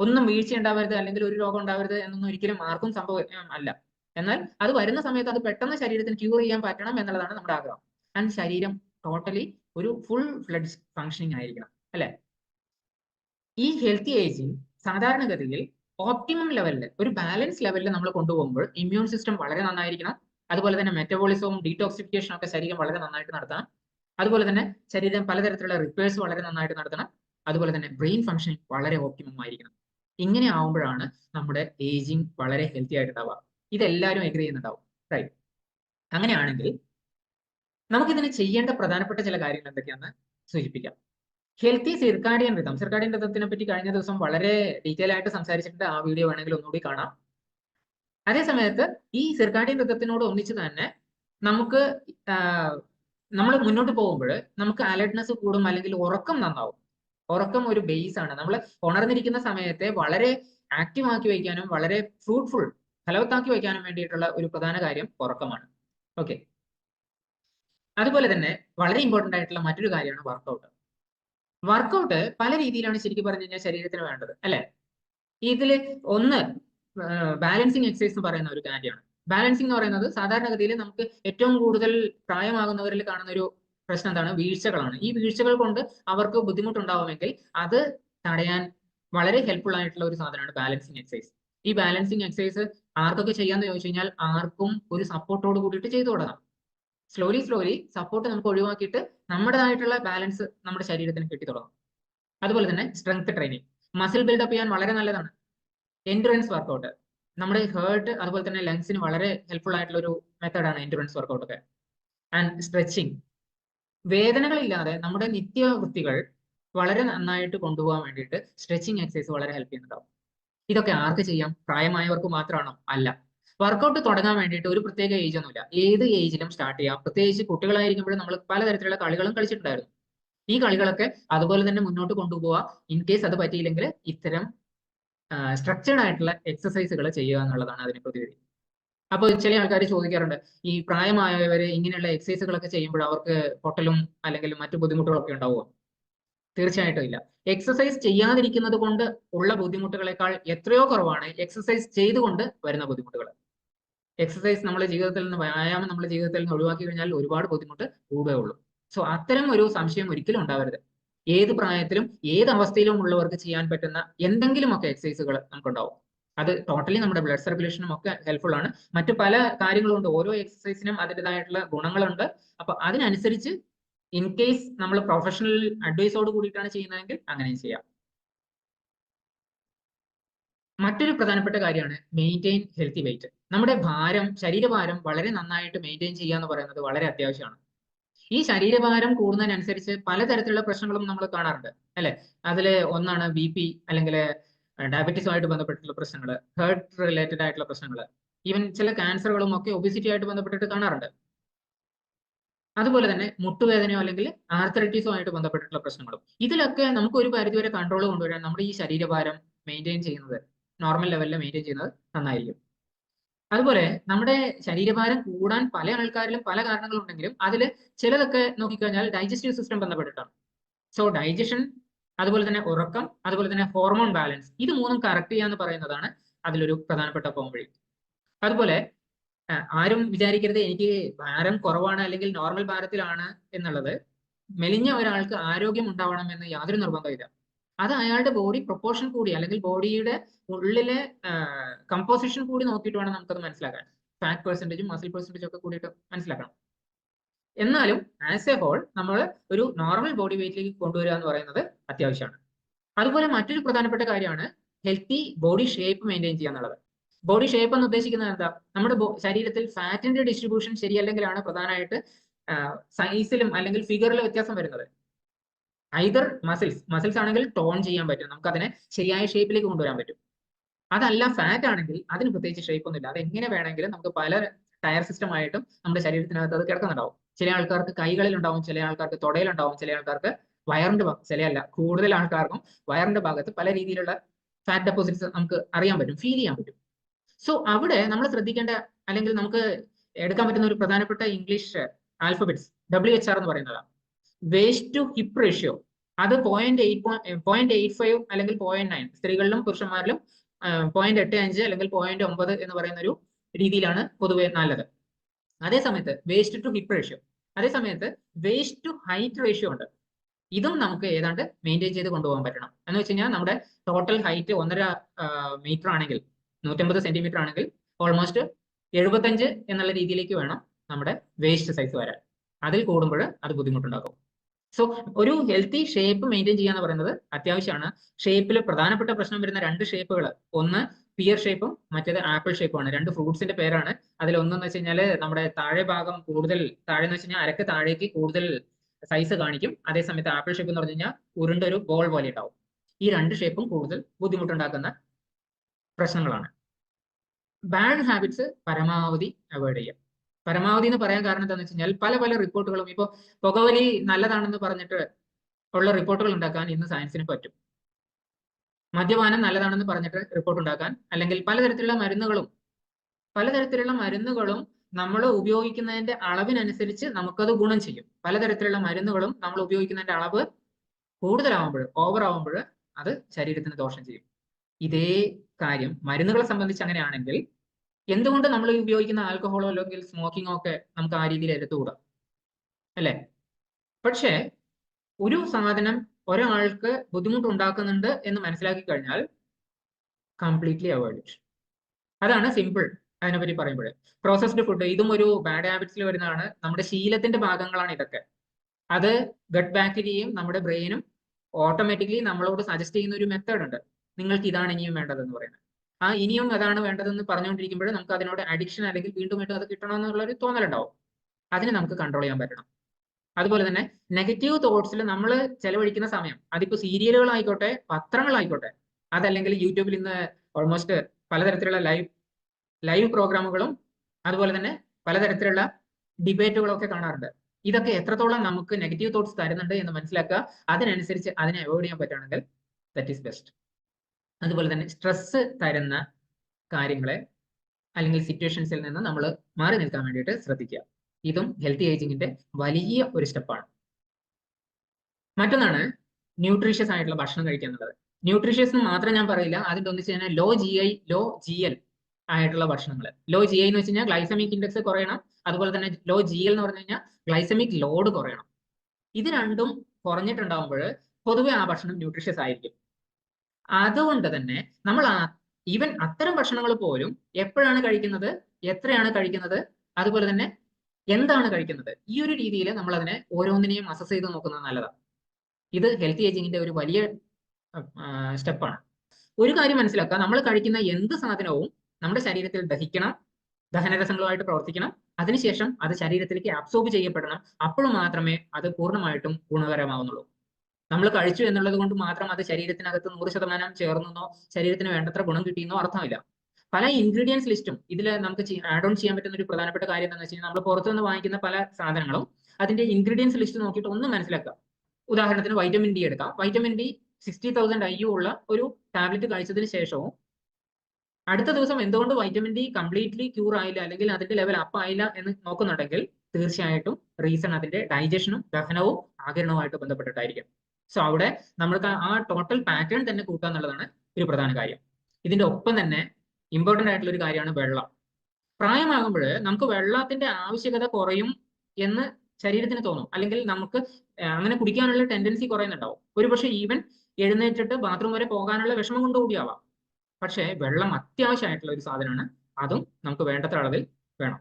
ഒന്നും വീഴ്ച ഉണ്ടാവരുത് അല്ലെങ്കിൽ ഒരു രോഗം ഉണ്ടാവരുത് എന്നൊന്നും ഒരിക്കലും ആർക്കും സംഭവം അല്ല. എന്നാൽ അത് വരുന്ന സമയത്ത് അത് പെട്ടെന്ന് ശരീരത്തിന് ക്യൂർ ചെയ്യാൻ പറ്റണം എന്നുള്ളതാണ് നമ്മുടെ ആഗ്രഹം. ആൻഡ് ശരീരം ടോട്ടലി ഒരു ഫുൾ ഫ്ലഡ് ഫങ്ഷനിങ് ആയിരിക്കണം അല്ലെ? ഈ ഹെൽത്തി ഏജിങ് സാധാരണഗതിയിൽ ഓപ്റ്റിമം ലെവലിൽ ഒരു ബാലൻസ് ലെവലിൽ നമ്മൾ കൊണ്ടുപോകുമ്പോൾ ഇമ്മ്യൂൺ സിസ്റ്റം വളരെ നന്നായിരിക്കണം. അതുപോലെ തന്നെ മെറ്റബോളിസവും ഡീടോക്സിഫിക്കേഷനും ഒക്കെ ശരീരം വളരെ നന്നായിട്ട് നടത്തണം. അതുപോലെ തന്നെ ശരീരം പലതരത്തിലുള്ള റിപ്പയേഴ്സ് വളരെ നന്നായിട്ട് നടത്തണം. അതുപോലെ തന്നെ ബ്രെയിൻ ഫംഗ്ഷനിങ് വളരെ ഓപ്റ്റിമം ആയിരിക്കണം. ഇങ്ങനെ ആവുമ്പോഴാണ് നമ്മുടെ ഏജിങ് വളരെ ഹെൽത്തി ആയിട്ട് ഉണ്ടാവുക. ഇതെല്ലാവരും എഗ്രി ചെയ്യുന്നുണ്ടാവും. റൈറ്റ് അങ്ങനെയാണെങ്കിൽ നമുക്കിതിന് ചെയ്യേണ്ട പ്രധാനപ്പെട്ട ചില കാര്യങ്ങൾ എന്തൊക്കെയാണെന്ന് സൂചിപ്പിക്കാം. ഹെൽത്തി സിർക്കാഡിയൻ റിതം സിർക്കാഡിയൻ റിതത്തിനെ പറ്റി കഴിഞ്ഞ ദിവസം വളരെ ഡീറ്റെയിൽ ആയിട്ട് സംസാരിച്ചിട്ടുണ്ട്. ആ വീഡിയോ വേണമെങ്കിൽ ഒന്നുകൂടി കാണാം. അതേ സമയത്ത് ഈ സിർക്കാഡിയൻ റിതത്തിനോട് ഒന്നിച്ച് തന്നെ നമുക്ക് നമ്മൾ മുന്നോട്ട് പോകുമ്പോൾ നമുക്ക് അലർട്ട്നെസ് കൂടും അല്ലെങ്കിൽ ഉറക്കം നന്നാവും. ഉറക്കം ഒരു ബേസ് ആണ്. നമ്മൾ ഉണർന്നിരിക്കുന്ന സമയത്തെ വളരെ ആക്റ്റീവ് ആക്കി വയ്ക്കാനും വളരെ ഫ്രൂട്ട്ഫുൾ ഫലവത്താക്കി വയ്ക്കാനും വേണ്ടിയിട്ടുള്ള ഒരു പ്രധാന കാര്യം ഉറക്കമാണ്. ഓക്കെ അതുപോലെ തന്നെ വളരെ ഇമ്പോർട്ടന്റ് ആയിട്ടുള്ള മറ്റൊരു കാര്യമാണ് വർക്കൗട്ട് വർക്കൗട്ട് പല രീതിയിലാണ് ശരിക്കും പറഞ്ഞു കഴിഞ്ഞാൽ ശരീരത്തിന് വേണ്ടത് അല്ലെ? ഇതിൽ ഒന്ന് ബാലൻസിങ് എക്സസൈസ് എന്ന് പറയുന്ന ഒരു കാര്യമാണ്. ബാലൻസിങ് എന്ന് പറയുന്നത് സാധാരണഗതിയിൽ നമുക്ക് ഏറ്റവും കൂടുതൽ പ്രായമാകുന്നവരിൽ കാണുന്ന ഒരു പ്രശ്നം എന്താണ്? വീഴ്ചകളാണ്. ഈ വീഴ്ചകൾ കൊണ്ട് അവർക്ക് ബുദ്ധിമുട്ടുണ്ടാവുമെങ്കിൽ അത് തടയാൻ വളരെ ഹെൽപ്ഫുൾ ആയിട്ടുള്ള ഒരു സാധനമാണ് ബാലൻസിങ് എക്സസൈസ് ഈ ബാലൻസിങ് എക്സസൈസ് ആർക്കൊക്കെ ചെയ്യാന്ന് ചോദിച്ചു കഴിഞ്ഞാൽ ആർക്കും ഒരു സപ്പോർട്ടോട് കൂടിയിട്ട് ചെയ്തു തുടങ്ങാം. സ്ലോലി സ്ലോലി സപ്പോർട്ട് നമുക്ക് ഒഴിവാക്കിയിട്ട് നമ്മുടേതായിട്ടുള്ള ബാലൻസ് നമ്മുടെ ശരീരത്തിന് കിട്ടി തുടങ്ങും. അതുപോലെ തന്നെ സ്ട്രെങ്ത് ട്രെയിനിങ് മസിൽ ബിൽഡപ്പ് ചെയ്യാൻ വളരെ നല്ലതാണ്. എൻഡുറൻസ് വർക്കൗട്ട് നമ്മുടെ ഹേർട്ട് അതുപോലെ തന്നെ ലങ്സിന് വളരെ ഹെൽപ്ഫുൾ ആയിട്ടുള്ള ഒരു മെത്തേഡാണ് എൻഡുറൻസ് വർക്കൗട്ട് ഒക്കെ. ആൻഡ് സ്ട്രെച്ചിങ് വേദനകളില്ലാതെ നമ്മുടെ നിത്യവൃത്തികൾ വളരെ നന്നായിട്ട് കൊണ്ടുപോകാൻ വേണ്ടിയിട്ട് സ്ട്രെച്ചിങ് എക്സസൈസ് വളരെ ഹെൽപ്പ് ചെയ്യുന്നുണ്ടാവും. ഇതൊക്കെ ആർക്ക് ചെയ്യാം? പ്രായമായവർക്ക് മാത്രമാണോ? അല്ല. വർക്കൗട്ട് തുടങ്ങാൻ വേണ്ടിയിട്ട് ഒരു പ്രത്യേക ഏജ് ഒന്നുമില്ല. ഏത് ഏജിലും സ്റ്റാർട്ട് ചെയ്യാം. പ്രത്യേകിച്ച് കുട്ടികളായിരിക്കുമ്പോൾ നമ്മൾ പലതരത്തിലുള്ള കളികളും കളിച്ചിട്ടുണ്ടായിരുന്നു. ഈ കളികളൊക്കെ അതുപോലെ തന്നെ മുന്നോട്ട് കൊണ്ടുപോവുക ഇൻ കേസ് അത് പറ്റിയില്ലെങ്കിൽ ഇത്തരം സ്ട്രക്ചേർഡ് ആയിട്ടുള്ള എക്സസൈസുകൾ ചെയ്യുക എന്നുള്ളതാണ് അതിനെ പ്രതിവിധി. അപ്പോൾ ചില ആൾക്കാർ ചോദിക്കാറുണ്ട് ഈ പ്രായമായവര് ഇങ്ങനെയുള്ള എക്സസൈസുകളൊക്കെ ചെയ്യുമ്പോൾ അവർക്ക് പൊട്ടലും അല്ലെങ്കിൽ മറ്റു ബുദ്ധിമുട്ടുകളൊക്കെ ഉണ്ടാവുമോ? തീർച്ചയായിട്ടും ഇല്ല. എക്സസൈസ് ചെയ്യാതിരിക്കുന്നത് കൊണ്ട് ഉള്ള ബുദ്ധിമുട്ടുകളെക്കാൾ എത്രയോ കുറവാണ് എക്സസൈസ് ചെയ്തുകൊണ്ട് വരുന്ന ബുദ്ധിമുട്ടുകൾ. എക്സസൈസ് നമ്മുടെ ജീവിതത്തിൽ നിന്ന് വ്യായാമം നമ്മുടെ ജീവിതത്തിൽ നിന്ന് ഒഴിവാക്കി കഴിഞ്ഞാൽ ഒരുപാട് ബുദ്ധിമുട്ട് കൂടുകയുള്ളൂ സോ അത്തരം ഒരു സംശയം ഒരിക്കലും ഉണ്ടാവരുത്. ഏത് പ്രായത്തിലും ഏത് അവസ്ഥയിലും ഉള്ളവർക്ക് ചെയ്യാൻ പറ്റുന്ന എന്തെങ്കിലുമൊക്കെ എക്സസൈസുകൾ നമുക്കുണ്ടാവും. അത് ടോട്ടലി നമ്മുടെ ബ്ലഡ് സർക്കുലേഷനും ഒക്കെ ഹെൽപ്ഫുൾ ആണ്. മറ്റു പല കാര്യങ്ങളുണ്ട്. ഓരോ എക്സസൈസിനും അതിന്റെതായിട്ടുള്ള ഗുണങ്ങളുണ്ട്. അപ്പൊ അതിനനുസരിച്ച് ഇൻ കേസ് നമ്മൾ പ്രൊഫഷണൽ അഡ്വൈസോട് കൂടിയിട്ടാണ് ചെയ്യുന്നതെങ്കിൽ അങ്ങനെയും ചെയ്യാം. മറ്റൊരു പ്രധാനപ്പെട്ട കാര്യമാണ് മെയിന്റെയിൻ ഹെൽത്തി വെയിറ്റ് നമ്മുടെ ഭാരം ശരീരഭാരം വളരെ നന്നായിട്ട് മെയിന്റെയിൻ ചെയ്യുക എന്ന് പറയുന്നത് വളരെ അത്യാവശ്യമാണ്. ഈ ശരീരഭാരം കൂടുന്നതിനനുസരിച്ച് പലതരത്തിലുള്ള പ്രശ്നങ്ങളും നമ്മൾ കാണാറുണ്ട്. അല്ലെ? അതിൽ ഒന്നാണ് ബി പി അല്ലെങ്കിൽ ഡയബറ്റീസുമായിട്ട് ബന്ധപ്പെട്ടിട്ടുള്ള പ്രശ്നങ്ങൾ ഹേർട്ട് റിലേറ്റഡ് ആയിട്ടുള്ള പ്രശ്നങ്ങൾ ഈവൻ ചില ക്യാൻസറുകളും ഒക്കെ ഒബിസിറ്റി ആയിട്ട് ബന്ധപ്പെട്ടിട്ട് കാണാറുണ്ട്. അതുപോലെ തന്നെ മുട്ടുവേദനയോ അല്ലെങ്കിൽ ആർത്തറൈറ്റീസുമായിട്ട് ബന്ധപ്പെട്ടിട്ടുള്ള പ്രശ്നങ്ങളും. ഇതിലൊക്കെ നമുക്ക് ഒരു പരിധിവരെ കൺട്രോൾ കൊണ്ടുവരാൻ നമ്മുടെ ഈ ശരീരഭാരം മെയിന്റെയിൻ ചെയ്യുന്നത് നോർമൽ ലെവലിൽ മെയിന്റെയിൻ ചെയ്യുന്നത് നന്നായിരിക്കും. അതുപോലെ നമ്മുടെ ശരീരഭാരം കൂടാൻ പല ആൾക്കാരിലും പല കാരണങ്ങളുണ്ടെങ്കിലും അതിൽ ചിലതൊക്കെ നോക്കിക്കഴിഞ്ഞാൽ ഡൈജസ്റ്റീവ് സിസ്റ്റം ബന്ധപ്പെട്ടിട്ടാണ്. സോ ഡൈജഷൻ അതുപോലെ തന്നെ ഉറക്കം അതുപോലെ തന്നെ ഹോർമോൺ ബാലൻസ് ഇത് മൂന്നും കറക്റ്റ് ചെയ്യാന്ന് പറയുന്നതാണ് അതിലൊരു പ്രധാനപ്പെട്ട പോംവഴി അതുപോലെ ആരും വിചാരിക്കരുത്. എനിക്ക് ഭാരം കുറവാണ് അല്ലെങ്കിൽ നോർമൽ ഭാരത്തിലാണ് എന്നുള്ളത്. മെലിഞ്ഞ ഒരാൾക്ക് ആരോഗ്യം ഉണ്ടാവണം എന്ന് യാതൊരു നിർബന്ധമില്ല അത് അയാളുടെ ബോഡി പ്രൊപ്പോർഷൻ കൂടി അല്ലെങ്കിൽ ബോഡിയുടെ ഉള്ളിലെ കമ്പോസിഷൻ കൂടി നോക്കിയിട്ട് വേണം നമുക്കത് മനസ്സിലാക്കാൻ. ഫാറ്റ് പെർസെന്റേജും മസിൽ പെർസെന്റേജും ഒക്കെ കൂടിയിട്ട് മനസ്സിലാക്കണം. എന്നാലും ആസ് എ ഹോൾ നമ്മൾ ഒരു നോർമൽ ബോഡി വെയിറ്റിലേക്ക് കൊണ്ടുവരിക എന്ന് പറയുന്നത് അത്യാവശ്യമാണ്. അതുപോലെ മറ്റൊരു പ്രധാനപ്പെട്ട കാര്യമാണ് ഹെൽത്തി ബോഡി ഷേപ്പ് മെയിന്റെയിൻ ചെയ്യുക എന്നുള്ളത്. ബോഡി ഷേപ്പ് എന്ന് ഉദ്ദേശിക്കുന്നത് എന്താ? നമ്മുടെ ശരീരത്തിൽ ഫാറ്റിന്റെ ഡിസ്ട്രിബ്യൂഷൻ ശരിയല്ലെങ്കിലാണ് പ്രധാനമായിട്ട് സൈസിലും അല്ലെങ്കിൽ ഫിഗറിലും വ്യത്യാസം വരുന്നത്. ഐദർ മസിൽസ് മസിൽസ് ആണെങ്കിൽ ടോൺ ചെയ്യാൻ പറ്റും. നമുക്ക് അതിനെ ശരിയായ ഷേപ്പിലേക്ക് കൊണ്ടുവരാൻ പറ്റും. അതല്ല ഫാറ്റ് ആണെങ്കിൽ അതിന് പ്രത്യേകിച്ച് ഷേപ്പ് ഒന്നുമില്ല. അത് എങ്ങനെ വേണമെങ്കിലും നമുക്ക് പല ടയർ സിസ്റ്റം ആയിട്ടും നമ്മുടെ ശരീരത്തിനകത്ത് അത് കിടക്കുന്നുണ്ടാവും. ചില ആൾക്കാർക്ക് കൈകളിൽ ഉണ്ടാവും ചില ആൾക്കാർക്ക് തുടയിലുണ്ടാവും ചില ആൾക്കാർക്ക് വയറിന്റെ ചിലയല്ല കൂടുതൽ ആൾക്കാർക്കും വയറിന്റെ ഭാഗത്ത് പല രീതിയിലുള്ള ഫാറ്റ് ഡെപ്പോസിറ്റ്സ് നമുക്ക് അറിയാൻ പറ്റും ഫീൽ ചെയ്യാൻ പറ്റും. സോ അവിടെ നമ്മൾ ശ്രദ്ധിക്കേണ്ട അല്ലെങ്കിൽ നമുക്ക് എടുക്കാൻ പറ്റുന്ന ഒരു പ്രധാനപ്പെട്ട English alphabets W H R എന്ന് പറയുന്നതാണ്. വേസ്റ്റ് ടു ഹിപ്പ് റേഷ്യോ അത് point eight point eight five അല്ലെങ്കിൽ പോയിന്റ് നയൻ സ്ത്രീകളിലും പുരുഷന്മാരിലും പോയിന്റ് എട്ട് അഞ്ച് അല്ലെങ്കിൽ പോയിന്റ് ഒമ്പത് എന്ന് പറയുന്ന ഒരു രീതിയിലാണ് പൊതുവെ നല്ലത്. അതേ സമയത്ത് വേസ്റ്റ് ടു ഹിപ്പ് റേഷ്യോ അതേ സമയത്ത് വേസ്റ്റ് ടു ഹൈറ്റ് റേഷ്യോ ഉണ്ട്. ഇതും നമുക്ക് ഏതാണ്ട് മെയിന്റെയിൻ ചെയ്ത് കൊണ്ടുപോകാൻ പറ്റണം. എന്ന് വെച്ച് കഴിഞ്ഞാൽ നമ്മുടെ ടോട്ടൽ ഹൈറ്റ് ഒന്നര മീറ്റർ ആണെങ്കിൽ നൂറ്റമ്പത് സെന്റിമീറ്റർ ആണെങ്കിൽ ഓൾമോസ്റ്റ് എഴുപത്തഞ്ച് എന്നുള്ള രീതിയിലേക്ക് വേണം നമ്മുടെ വേസ്റ്റ് സൈസ് വരാൻ. അതിൽ കൂടുമ്പോൾ അത് ബുദ്ധിമുട്ടുണ്ടാക്കും സോ ഒരു ഹെൽത്തി ഷേപ്പ് മെയിന്റെയിൻ ചെയ്യുക എന്ന് പറയുന്നത് അത്യാവശ്യമാണ്. ഷേപ്പിൽ പ്രധാനപ്പെട്ട പ്രശ്നം വരുന്ന രണ്ട് ഷേപ്പുകൾ ഒന്ന് പിയർ ഷേപ്പും മറ്റേത് ആപ്പിൾ ഷേപ്പുമാണ് രണ്ട് ഫ്രൂട്ട്സിന്റെ പേരാണ്. അതിൽ ഒന്നെന്ന് വെച്ച് കഴിഞ്ഞാൽ നമ്മുടെ താഴെ ഭാഗം കൂടുതൽ താഴെ എന്ന് വെച്ച് കഴിഞ്ഞാൽ അരക്ക് താഴേക്ക് കൂടുതൽ സൈസ് കാണിക്കും. അതേസമയത്ത് ആപ്പിൾ ഷേപ്പ് എന്ന് പറഞ്ഞു കഴിഞ്ഞാൽ ഉരുണ്ട ഒരു ബോൾ പോലെ ഉണ്ടാവും. ഈ രണ്ട് ഷേപ്പും കൂടുതൽ ബുദ്ധിമുട്ടുണ്ടാക്കുന്ന പ്രശ്നങ്ങളാണ്. ബാഡ് ഹാബിറ്റ്സ് പരമാവധി അവോയ്ഡ് ചെയ്യാം പരമാവധി എന്ന് പറയാൻ കാരണം എന്താണെന്ന് വെച്ച് കഴിഞ്ഞാൽ പല പല റിപ്പോർട്ടുകളും ഇപ്പോൾ പുകവലി നല്ലതാണെന്ന് പറഞ്ഞിട്ട് ഉള്ള റിപ്പോർട്ടുകൾ ഉണ്ടാക്കാൻ ഇന്ന് സയൻസിന് പറ്റും. മദ്യപാനം നല്ലതാണെന്ന് പറഞ്ഞിട്ട് റിപ്പോർട്ട് ഉണ്ടാക്കാൻ അല്ലെങ്കിൽ പലതരത്തിലുള്ള മരുന്നുകളും പലതരത്തിലുള്ള മരുന്നുകളും നമ്മൾ ഉപയോഗിക്കുന്നതിന്റെ അളവിനനുസരിച്ച് നമുക്കത് ഗുണം ചെയ്യും. പലതരത്തിലുള്ള മരുന്നുകളും നമ്മൾ ഉപയോഗിക്കുന്നതിന്റെ അളവ് കൂടുതലാവുമ്പോൾ ഓവർ ആവുമ്പോൾ അത് ശരീരത്തിന് ദോഷം ചെയ്യും. ഇതേ കാര്യം. മരുന്നുകളെ സംബന്ധിച്ച് അങ്ങനെയാണെങ്കിൽ എന്തുകൊണ്ട് നമ്മൾ ഉപയോഗിക്കുന്ന ആൽക്കഹോളോ അല്ലെങ്കിൽ സ്മോക്കിങ്ങോ ഒക്കെ നമുക്ക് ആ രീതിയിൽ എടുത്തുകൂടാം? അല്ലേ? പക്ഷേ ഒരു സാധനം ഒരാൾക്ക് ബുദ്ധിമുട്ടുണ്ടാക്കുന്നുണ്ട് എന്ന് മനസ്സിലാക്കി കഴിഞ്ഞാൽ കംപ്ലീറ്റ്ലി അവോയ്ഡ് അതാണ് സിമ്പിൾ അതിനെപ്പറ്റി പറയുമ്പോൾ പ്രോസസ്ഡ് ഫുഡ് ഇതും ഒരു ബാഡ് ഹാബിറ്റ്സിൽ വരുന്നതാണ്. നമ്മുടെ ശീലത്തിന്റെ ഭാഗങ്ങളാണ് ഇതൊക്കെ. അത് ഗട്ട് ബാക്ടീരിയയും നമ്മുടെ ബ്രെയിനും ഓട്ടോമാറ്റിക്കലി നമ്മളോട് സജസ്റ്റ് ചെയ്യുന്ന ഒരു മെത്തേഡ് ഉണ്ട്. നിങ്ങൾക്ക് ഇതാണ് ഇനിയും വേണ്ടതെന്ന് പറയുന്നത്. ആ ഇനിയും അതാണ് വേണ്ടതെന്ന് പറഞ്ഞുകൊണ്ടിരിക്കുമ്പോൾ നമുക്ക് അതിനോട് അഡിക്ഷൻ അല്ലെങ്കിൽ വീണ്ടും വീണ്ടും അത് കിട്ടണമെന്നുള്ള ഒരു തോന്നലുണ്ടാവും. അതിനെ നമുക്ക് കൺട്രോൾ ചെയ്യാൻ പറ്റണം. അതുപോലെ തന്നെ നെഗറ്റീവ് തോട്ട്സിൽ നമ്മൾ ചെലവഴിക്കുന്ന സമയം അതിപ്പോൾ സീരിയലുകളായിക്കോട്ടെ പത്രങ്ങളായിക്കോട്ടെ അതല്ലെങ്കിൽ യൂട്യൂബിൽ ഇന്ന് ഓൾമോസ്റ്റ് പലതരത്തിലുള്ള ലൈവ് ലൈവ് പ്രോഗ്രാമുകളും അതുപോലെ തന്നെ പലതരത്തിലുള്ള ഡിബേറ്റുകളൊക്കെ കാണാറുണ്ട്. ഇതൊക്കെ എത്രത്തോളം നമുക്ക് നെഗറ്റീവ് തോട്ട്സ് തരുന്നുണ്ട് എന്ന് മനസ്സിലാക്കുക. അതിനനുസരിച്ച് അതിനെ അവോയ്ഡ് ചെയ്യാൻ പറ്റുകയാണെങ്കിൽ ദറ്റ് ഈസ് ബെസ്റ്റ് അതുപോലെ തന്നെ സ്ട്രെസ് തരുന്ന കാര്യങ്ങളെ അല്ലെങ്കിൽ സിറ്റുവേഷൻസിൽ നിന്ന് നമ്മൾ മാറി നിൽക്കാൻ വേണ്ടിയിട്ട് ശ്രദ്ധിക്കുക. ഇതും ഹെൽത്തി ഏജിങ്ങിന്റെ വലിയ ഒരു സ്റ്റെപ്പാണ് മറ്റൊന്നാണ് ന്യൂട്രീഷ്യസ് ആയിട്ടുള്ള ഭക്ഷണം കഴിക്കുക എന്നുള്ളത്. ന്യൂട്രീഷ്യസ് എന്ന് മാത്രം ഞാൻ പറയില്ല. അതിന്റെ ഒന്നിച്ച് കഴിഞ്ഞാൽ low G I low G L ആയിട്ടുള്ള ഭക്ഷണങ്ങൾ. ലോ ജി ഐ എന്ന് വെച്ച് കഴിഞ്ഞാൽ ഗ്ലൈസമിക് ഇൻഡെക്സ് കുറയണം. അതുപോലെ തന്നെ ലോ ജി എൽ എന്ന് പറഞ്ഞു കഴിഞ്ഞാൽ ഗ്ലൈസമിക് ലോഡ് കുറയണം. ഇത് രണ്ടും കുറഞ്ഞിട്ടുണ്ടാകുമ്പോൾ പൊതുവെ ആ ഭക്ഷണം ന്യൂട്രീഷ്യസ് ആയിരിക്കും. അതുകൊണ്ട് തന്നെ നമ്മൾ ഈവൻ അത്തരം ഭക്ഷണങ്ങൾ പോലും എപ്പോഴാണ് കഴിക്കുന്നത്? എത്രയാണ് കഴിക്കുന്നത്? അതുപോലെ തന്നെ എന്താണ് കഴിക്കുന്നത്? ഈ ഒരു രീതിയിൽ നമ്മൾ അതിനെ ഓരോന്നിനെയും അസസ് ചെയ്ത് നോക്കുന്നത് നല്ലതാണ് ഇത് ഹെൽത്തി ഏജിങ്ങിന്റെ ഒരു വലിയ സ്റ്റെപ്പാണ് ഒരു കാര്യം മനസ്സിലാക്കുക. നമ്മൾ കഴിക്കുന്ന എന്ത് സാധനവും നമ്മുടെ ശരീരത്തിൽ ദഹിക്കണം ദഹനരസങ്ങളുമായിട്ട് പ്രവർത്തിക്കണം. അതിനുശേഷം അത് ശരീരത്തിലേക്ക് അബ്സോർബ് ചെയ്യപ്പെടണം. അപ്പോൾ മാത്രമേ അത് പൂർണമായിട്ടും ഗുണകരമാവുന്നുള്ളൂ. നമ്മൾ കഴിച്ചു എന്നുള്ളത് കൊണ്ട് മാത്രം അത് ശരീരത്തിനകത്ത് നൂറ് ശതമാനം ചേർന്നെന്നോ ശരീരത്തിന് വേണ്ടത്ര ഗുണം കിട്ടിയെന്നോ അർത്ഥമില്ല. പല ഇൻഗ്രീഡിയൻസ് ലിസ്റ്റും ഇതിൽ നമുക്ക് ആഡ് ഓൺ ചെയ്യാൻ പറ്റുന്ന ഒരു പ്രധാനപ്പെട്ട കാര്യം എന്താണെന്ന് വെച്ച് കഴിഞ്ഞാൽ നമ്മൾ പുറത്തുനിന്ന് വാങ്ങിക്കുന്ന പല സാധനങ്ങളും അതിന്റെ ഇൻഗ്രീഡിയൻസ് ലിസ്റ്റ് നോക്കിയിട്ട് ഒന്ന് മനസ്സിലാക്കുക. ഉദാഹരണത്തിന് വൈറ്റമിൻ ഡി എടുക്കാം. Vitamin D sixty thousand I U ഉള്ള ഒരു ടാബ്ലറ്റ് കഴിച്ചതിന് ശേഷവും അടുത്ത ദിവസം എന്തുകൊണ്ട് വൈറ്റമിൻ ഡി കംപ്ലീറ്റ്ലി ക്യൂർ ആയില്ല അല്ലെങ്കിൽ അതിന്റെ ലെവൽ അപ്പ് ആയില്ല എന്ന് നോക്കുന്നുണ്ടെങ്കിൽ തീർച്ചയായിട്ടും റീസൺ അതിന്റെ ഡൈജഷനും ദഹനവും ആകിരണവുമായിട്ട് ബന്ധപ്പെട്ടിട്ടായിരിക്കും. സോ അവിടെ നമ്മൾക്ക് ആ ടോട്ടൽ പാറ്റേൺ തന്നെ കൂട്ടുക എന്നുള്ളതാണ് ഒരു പ്രധാന കാര്യം. ഇതിന്റെ ഒപ്പം തന്നെ ഇമ്പോർട്ടന്റ് ആയിട്ടുള്ള ഒരു കാര്യമാണ് വെള്ളം. പ്രായമാകുമ്പോൾ നമുക്ക് വെള്ളത്തിന്റെ ആവശ്യകത കുറയും എന്ന് ശരീരത്തിന് തോന്നും. അല്ലെങ്കിൽ നമുക്ക് അങ്ങനെ കുടിക്കാനുള്ള ടെൻഡൻസി കുറയുന്നുണ്ടാവും. ഒരുപക്ഷെ ഈവൻ എഴുന്നേറ്റിട്ട് ബാത്റൂം വരെ പോകാനുള്ള വിഷമം കൊണ്ട് കൂടിയാവാം. പക്ഷേ വെള്ളം അത്യാവശ്യമായിട്ടുള്ള ഒരു സാധനമാണ്. അതും നമുക്ക് വേണ്ടത്ര അളവിൽ വേണം.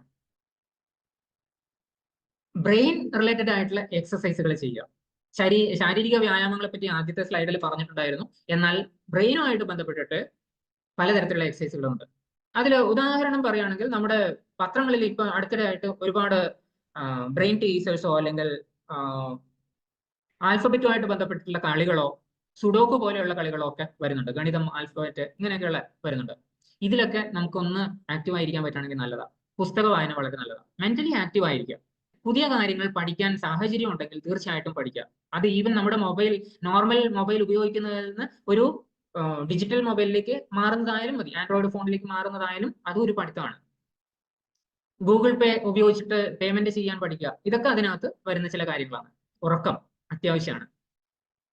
ബ്രെയിൻ റിലേറ്റഡ് ആയിട്ടുള്ള എക്സസൈസുകൾ ചെയ്യുക. ശരീ ശാരീരിക വ്യായാമങ്ങളെ പറ്റി ആദ്യത്തെ സ്ലൈഡിൽ പറഞ്ഞിട്ടുണ്ടായിരുന്നു. എന്നാൽ ബ്രെയിനുമായിട്ട് ബന്ധപ്പെട്ടിട്ട് പലതരത്തിലുള്ള എക്സസൈസുകളുണ്ട് അതിൽ ഉദാഹരണം പറയുകയാണെങ്കിൽ നമ്മുടെ പത്രങ്ങളിൽ ഇപ്പൊ അടുത്തിടെയായിട്ട് ഒരുപാട് ബ്രെയിൻ ടീസേഴ്സോ അല്ലെങ്കിൽ ആൽഫബറ്റുമായിട്ട് ബന്ധപ്പെട്ടിട്ടുള്ള കളികളോ സുഡോക്ക് പോലെയുള്ള കളികളോ ഒക്കെ വരുന്നുണ്ട്. ഗണിതം ആൽഫബറ്റ് ഇങ്ങനെയൊക്കെയുള്ള വരുന്നുണ്ട്. ഇതിലൊക്കെ നമുക്കൊന്ന് ആക്റ്റീവ് ആയിരിക്കാൻ പറ്റുകയാണെങ്കിൽ നല്ലതാണ് പുസ്തക വായന വളരെ നല്ലതാണ് മെന്റലി ആക്റ്റീവ് ആയിരിക്കുക പുതിയ കാര്യങ്ങൾ പഠിക്കാൻ സാഹചര്യം ഉണ്ടെങ്കിൽ തീർച്ചയായിട്ടും പഠിക്കുക അത് ഈവൻ നമ്മുടെ മൊബൈൽ നോർമൽ മൊബൈൽ ഉപയോഗിക്കുന്നതിൽ നിന്ന് ഒരു ഡിജിറ്റൽ മൊബൈലിലേക്ക് മാറുന്നതായാലും മതി. ആൻഡ്രോയിഡ് ഫോണിലേക്ക് മാറുന്നതായാലും അതും ഒരു പഠിത്തമാണ്. ഗൂഗിൾ പേ ഉപയോഗിച്ചിട്ട് പേയ്മെന്റ് ചെയ്യാൻ പഠിക്കുക. ഇതൊക്കെ അതിനകത്ത് വരുന്ന ചില കാര്യങ്ങളാണ്. ഉറക്കം അത്യാവശ്യമാണ്.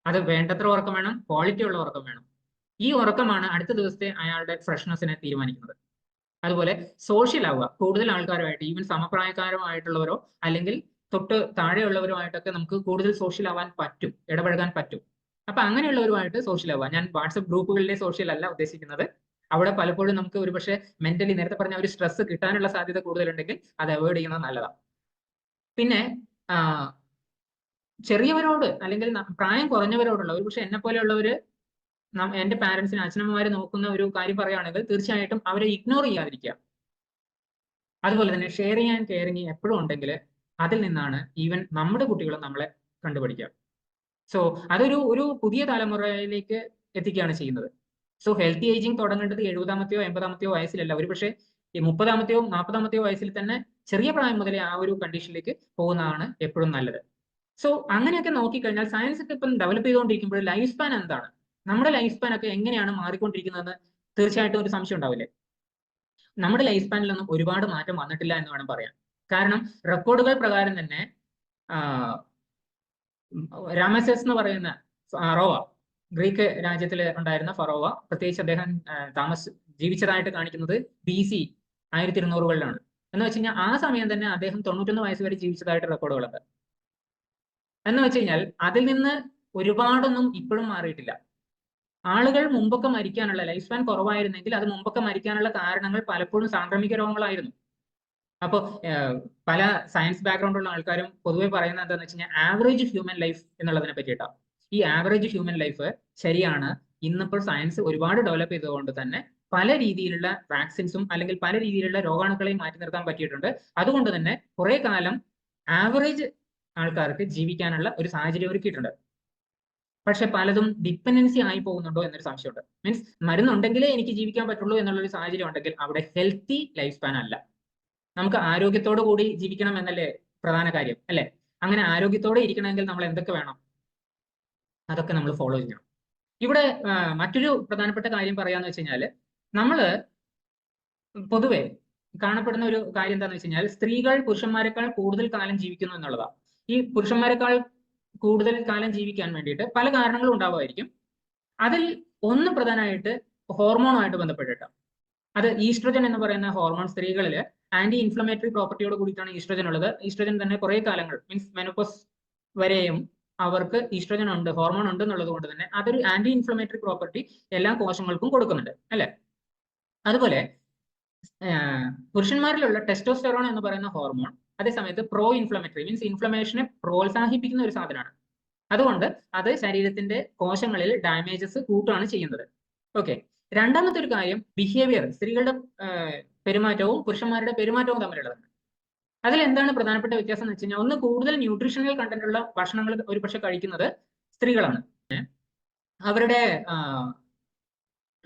അത് വേണ്ടത്ര ഉറക്കം വേണം ക്വാളിറ്റി ഉള്ള ഉറക്കം വേണം. ഈ ഉറക്കമാണ് അടുത്ത ദിവസത്തെ അയാളുടെ ഫ്രഷ്നെസ്സിനെ തീരുമാനിക്കുന്നത്. അതുപോലെ സോഷ്യൽ ആവുക. കൂടുതൽ ആൾക്കാരുമായിട്ട് ഈവൻ സമപ്രായക്കാരുമായിട്ടുള്ളവരോ അല്ലെങ്കിൽ തൊട്ട് താഴെയുള്ളവരുമായിട്ടൊക്കെ നമുക്ക് കൂടുതൽ സോഷ്യൽ ആവാൻ പറ്റും ഇടപഴകാൻ പറ്റും. അപ്പൊ അങ്ങനെയുള്ളവരുമായിട്ട് സോഷ്യൽ ആവുക. ഞാൻ വാട്സപ്പ് ഗ്രൂപ്പുകളിലെ സോഷ്യൽ അല്ല ഉദ്ദേശിക്കുന്നത്. അവിടെ പലപ്പോഴും നമുക്ക് ഒരുപക്ഷെ മെന്റലി നേരത്തെ പറഞ്ഞ ഒരു സ്ട്രെസ് കിട്ടാനുള്ള സാധ്യത കൂടുതലുണ്ടെങ്കിൽ അത് അവോയ്ഡ് ചെയ്യുന്നത് നല്ലതാണ് പിന്നെ ചെറിയവരോട് അല്ലെങ്കിൽ പ്രായം കുറഞ്ഞവരോടുള്ള ഒരുപക്ഷെ എന്നെ പോലെയുള്ളവര് എന്റെ പാരന്റ്സിന് അച്ഛനമ്മമാരെ നോക്കുന്ന ഒരു കാര്യം പറയുകയാണെങ്കിൽ തീർച്ചയായിട്ടും അവരെ ഇഗ്നോർ ചെയ്യാതിരിക്കുക. അതുപോലെ തന്നെ ഷെയർ ചെയ്യാൻ കെയറിങ് എപ്പോഴും ഉണ്ടെങ്കിൽ അതിൽ നിന്നാണ് ഈവൻ നമ്മുടെ കുട്ടികളും നമ്മളെ കണ്ടുപിടിക്കുക. സോ അതൊരു ഒരു പുതിയ തലമുറയിലേക്ക് എത്തിക്കുകയാണ് ചെയ്യുന്നത്. സോ ഹെൽത്തി ഏജിങ് തുടങ്ങേണ്ടത് എഴുപതാമത്തെയോ എൺപതാമത്തെയോ വയസ്സിലല്ല. ഒരു പക്ഷേ മുപ്പതാമത്തെയോ നാൽപ്പതാമത്തെയോ വയസ്സിൽ തന്നെ ചെറിയ പ്രായം മുതലേ ആ ഒരു കണ്ടീഷനിലേക്ക് പോകുന്നതാണ് എപ്പോഴും നല്ലത്. സോ അങ്ങനെയൊക്കെ നോക്കിക്കഴിഞ്ഞാൽ സയൻസ് ഒക്കെ ഇപ്പം ഡെവലപ്പ് ചെയ്തുകൊണ്ടിരിക്കുമ്പോൾ ലൈഫ് സ്പാൻ എന്താണ്? നമ്മുടെ ലൈഫ് സ്പാൻ ഒക്കെ എങ്ങനെയാണ് മാറിക്കൊണ്ടിരിക്കുന്നതെന്ന് തീർച്ചയായിട്ടും ഒരു സംശയം ഉണ്ടാവില്ലേ? നമ്മുടെ ലൈഫ് സ്പാനിലൊന്നും ഒരുപാട് മാറ്റം വന്നിട്ടില്ല എന്ന് വേണം പറയാൻ. കാരണം റെക്കോർഡുകൾ പ്രകാരം തന്നെ രാമസസ് എന്ന് പറയുന്ന ഫറോവ ഗ്രീക്ക് രാജ്യത്തിൽ ഉണ്ടായിരുന്ന ഫറോവ പ്രത്യേകിച്ച് അദ്ദേഹം താമസ ജീവിച്ചതായിട്ട് കാണിക്കുന്നത് ബി സി ആയിരത്തി ഇരുന്നൂറുകളിലാണ് എന്ന് വെച്ച് കഴിഞ്ഞാൽ ആ സമയം തന്നെ അദ്ദേഹം തൊണ്ണൂറ്റൊന്ന് വയസ്സ് വരെ ജീവിച്ചതായിട്ട് റെക്കോർഡുകളുണ്ട് എന്ന് വെച്ച് കഴിഞ്ഞാൽ അതിൽ നിന്ന് ഒരുപാടൊന്നും ഇപ്പോഴും മാറിയിട്ടില്ല. ആളുകൾ മുമ്പൊക്കെ മരിക്കാനുള്ള ലൈഫ് സ്പാൻ കുറവായിരുന്നെങ്കിൽ അത് മുമ്പൊക്കെ മരിക്കാനുള്ള കാരണങ്ങൾ പലപ്പോഴും സാംക്രമിക രോഗങ്ങളായിരുന്നു. അപ്പോൾ പല സയൻസ് ബാക്ക്ഗ്രൗണ്ട് ഉള്ള ആൾക്കാരും പൊതുവെ പറയുന്നത് എന്താണെന്ന് വെച്ച് കഴിഞ്ഞാൽ ആവറേജ് ഹ്യൂമൻ ലൈഫ് എന്നുള്ളതിനെ പറ്റിയിട്ടാണ് ഈ ആവറേജ് ഹ്യൂമൻ ലൈഫ് ശരിയാണ്. ഇന്നിപ്പോൾ സയൻസ് ഒരുപാട് ഡെവലപ്പ് ചെയ്തുകൊണ്ട് തന്നെ പല രീതിയിലുള്ള വാക്സിൻസും അല്ലെങ്കിൽ പല രീതിയിലുള്ള രോഗാണുക്കളെയും മാറ്റി നിർത്താൻ പറ്റിയിട്ടുണ്ട്. അതുകൊണ്ട് തന്നെ കുറെ കാലം ആവറേജ് ആൾക്കാർക്ക് ജീവിക്കാനുള്ള ഒരു സാഹചര്യം ഒരുക്കിയിട്ടുണ്ട്. പക്ഷെ പലതും ഡിപ്പെൻഡൻസി ആയി പോകുന്നുണ്ടോ എന്നൊരു സംശയമുണ്ട്. മീൻസ് മരുന്നുണ്ടെങ്കിലേ എനിക്ക് ജീവിക്കാൻ പറ്റുള്ളൂ എന്നുള്ളൊരു സാഹചര്യം ഉണ്ടെങ്കിൽ അവിടെ ഹെൽത്തി ലൈഫ് സ്പാൻ അല്ല. നമുക്ക് ആരോഗ്യത്തോടു കൂടി ജീവിക്കണം എന്നല്ലേ പ്രധാന കാര്യം അല്ലെ? അങ്ങനെ ആരോഗ്യത്തോടെ ഇരിക്കണമെങ്കിൽ നമ്മൾ എന്തൊക്കെ വേണം? അതൊക്കെ നമ്മൾ ഫോളോ ചെയ്യണം. ഇവിടെ മറ്റൊരു പ്രധാനപ്പെട്ട കാര്യം പറയാന്ന് വെച്ച് നമ്മൾ പൊതുവെ കാണപ്പെടുന്ന ഒരു കാര്യം എന്താണെന്ന് വെച്ച് കഴിഞ്ഞാൽ സ്ത്രീകൾ പുരുഷന്മാരെക്കാൾ കൂടുതൽ കാലം ജീവിക്കുന്നു എന്നുള്ളതാണ് ഈ പുരുഷന്മാരെക്കാൾ കൂടുതൽ കാലം ജീവിക്കാൻ വേണ്ടിയിട്ട് പല കാരണങ്ങളും ഉണ്ടാവുമായിരിക്കും. അതിൽ ഒന്ന് പ്രധാനമായിട്ട് ഹോർമോണുമായിട്ട് ബന്ധപ്പെട്ടിട്ടാണ് അത് ഈസ്ട്രജൻ എന്ന് പറയുന്ന ഹോർമോൺ സ്ത്രീകളിൽ ആന്റി ഇൻഫ്ലമേറ്ററി പ്രോപ്പർട്ടിയോട് കൂടിയിട്ടാണ് ഈസ്ട്രജൻ ഉള്ളത്. ഈസ്ട്രജൻ തന്നെ കുറേ കാലങ്ങൾ മീൻസ് മെനോപ്പസ് വരെയും അവർക്ക് ഈസ്ട്രജൻ ഉണ്ട് ഹോർമോൺ ഉണ്ട് എന്നുള്ളത് കൊണ്ട് തന്നെ അതൊരു ആന്റി ഇൻഫ്ലമേറ്ററി പ്രോപ്പർട്ടി എല്ലാ കോശങ്ങൾക്കും കൊടുക്കുന്നുണ്ട് അല്ലെ? അതുപോലെ പുരുഷന്മാരിലുള്ള ടെസ്റ്റോസ്റ്റെറോൺ എന്ന് പറയുന്ന ഹോർമോൺ അതേസമയത്ത് പ്രോ ഇൻഫ്ലമേറ്ററി മീൻസ് ഇൻഫ്ലമേഷനെ പ്രോത്സാഹിപ്പിക്കുന്ന ഒരു സാധനമാണ്. അതുകൊണ്ട് അത് ശരീരത്തിന്റെ കോശങ്ങളിൽ ഡാമേജസ് കൂട്ടുകയാണ് ചെയ്യുന്നത്. ഓക്കെ രണ്ടാമത്തെ ഒരു കാര്യം ബിഹേവിയർ സ്ത്രീകളുടെ പെരുമാറ്റവും പുരുഷന്മാരുടെ പെരുമാറ്റവും തമ്മിലുള്ളതാണ് അതിൽ എന്താണ് പ്രധാനപ്പെട്ട വ്യത്യാസം എന്ന് വെച്ച് കഴിഞ്ഞാൽ ഒന്ന് കൂടുതൽ ന്യൂട്രീഷണൽ കണ്ടന്റ് ഉള്ള ഭക്ഷണങ്ങൾ ഒരു പക്ഷെ കഴിക്കുന്നത് സ്ത്രീകളാണ്. അവരുടെ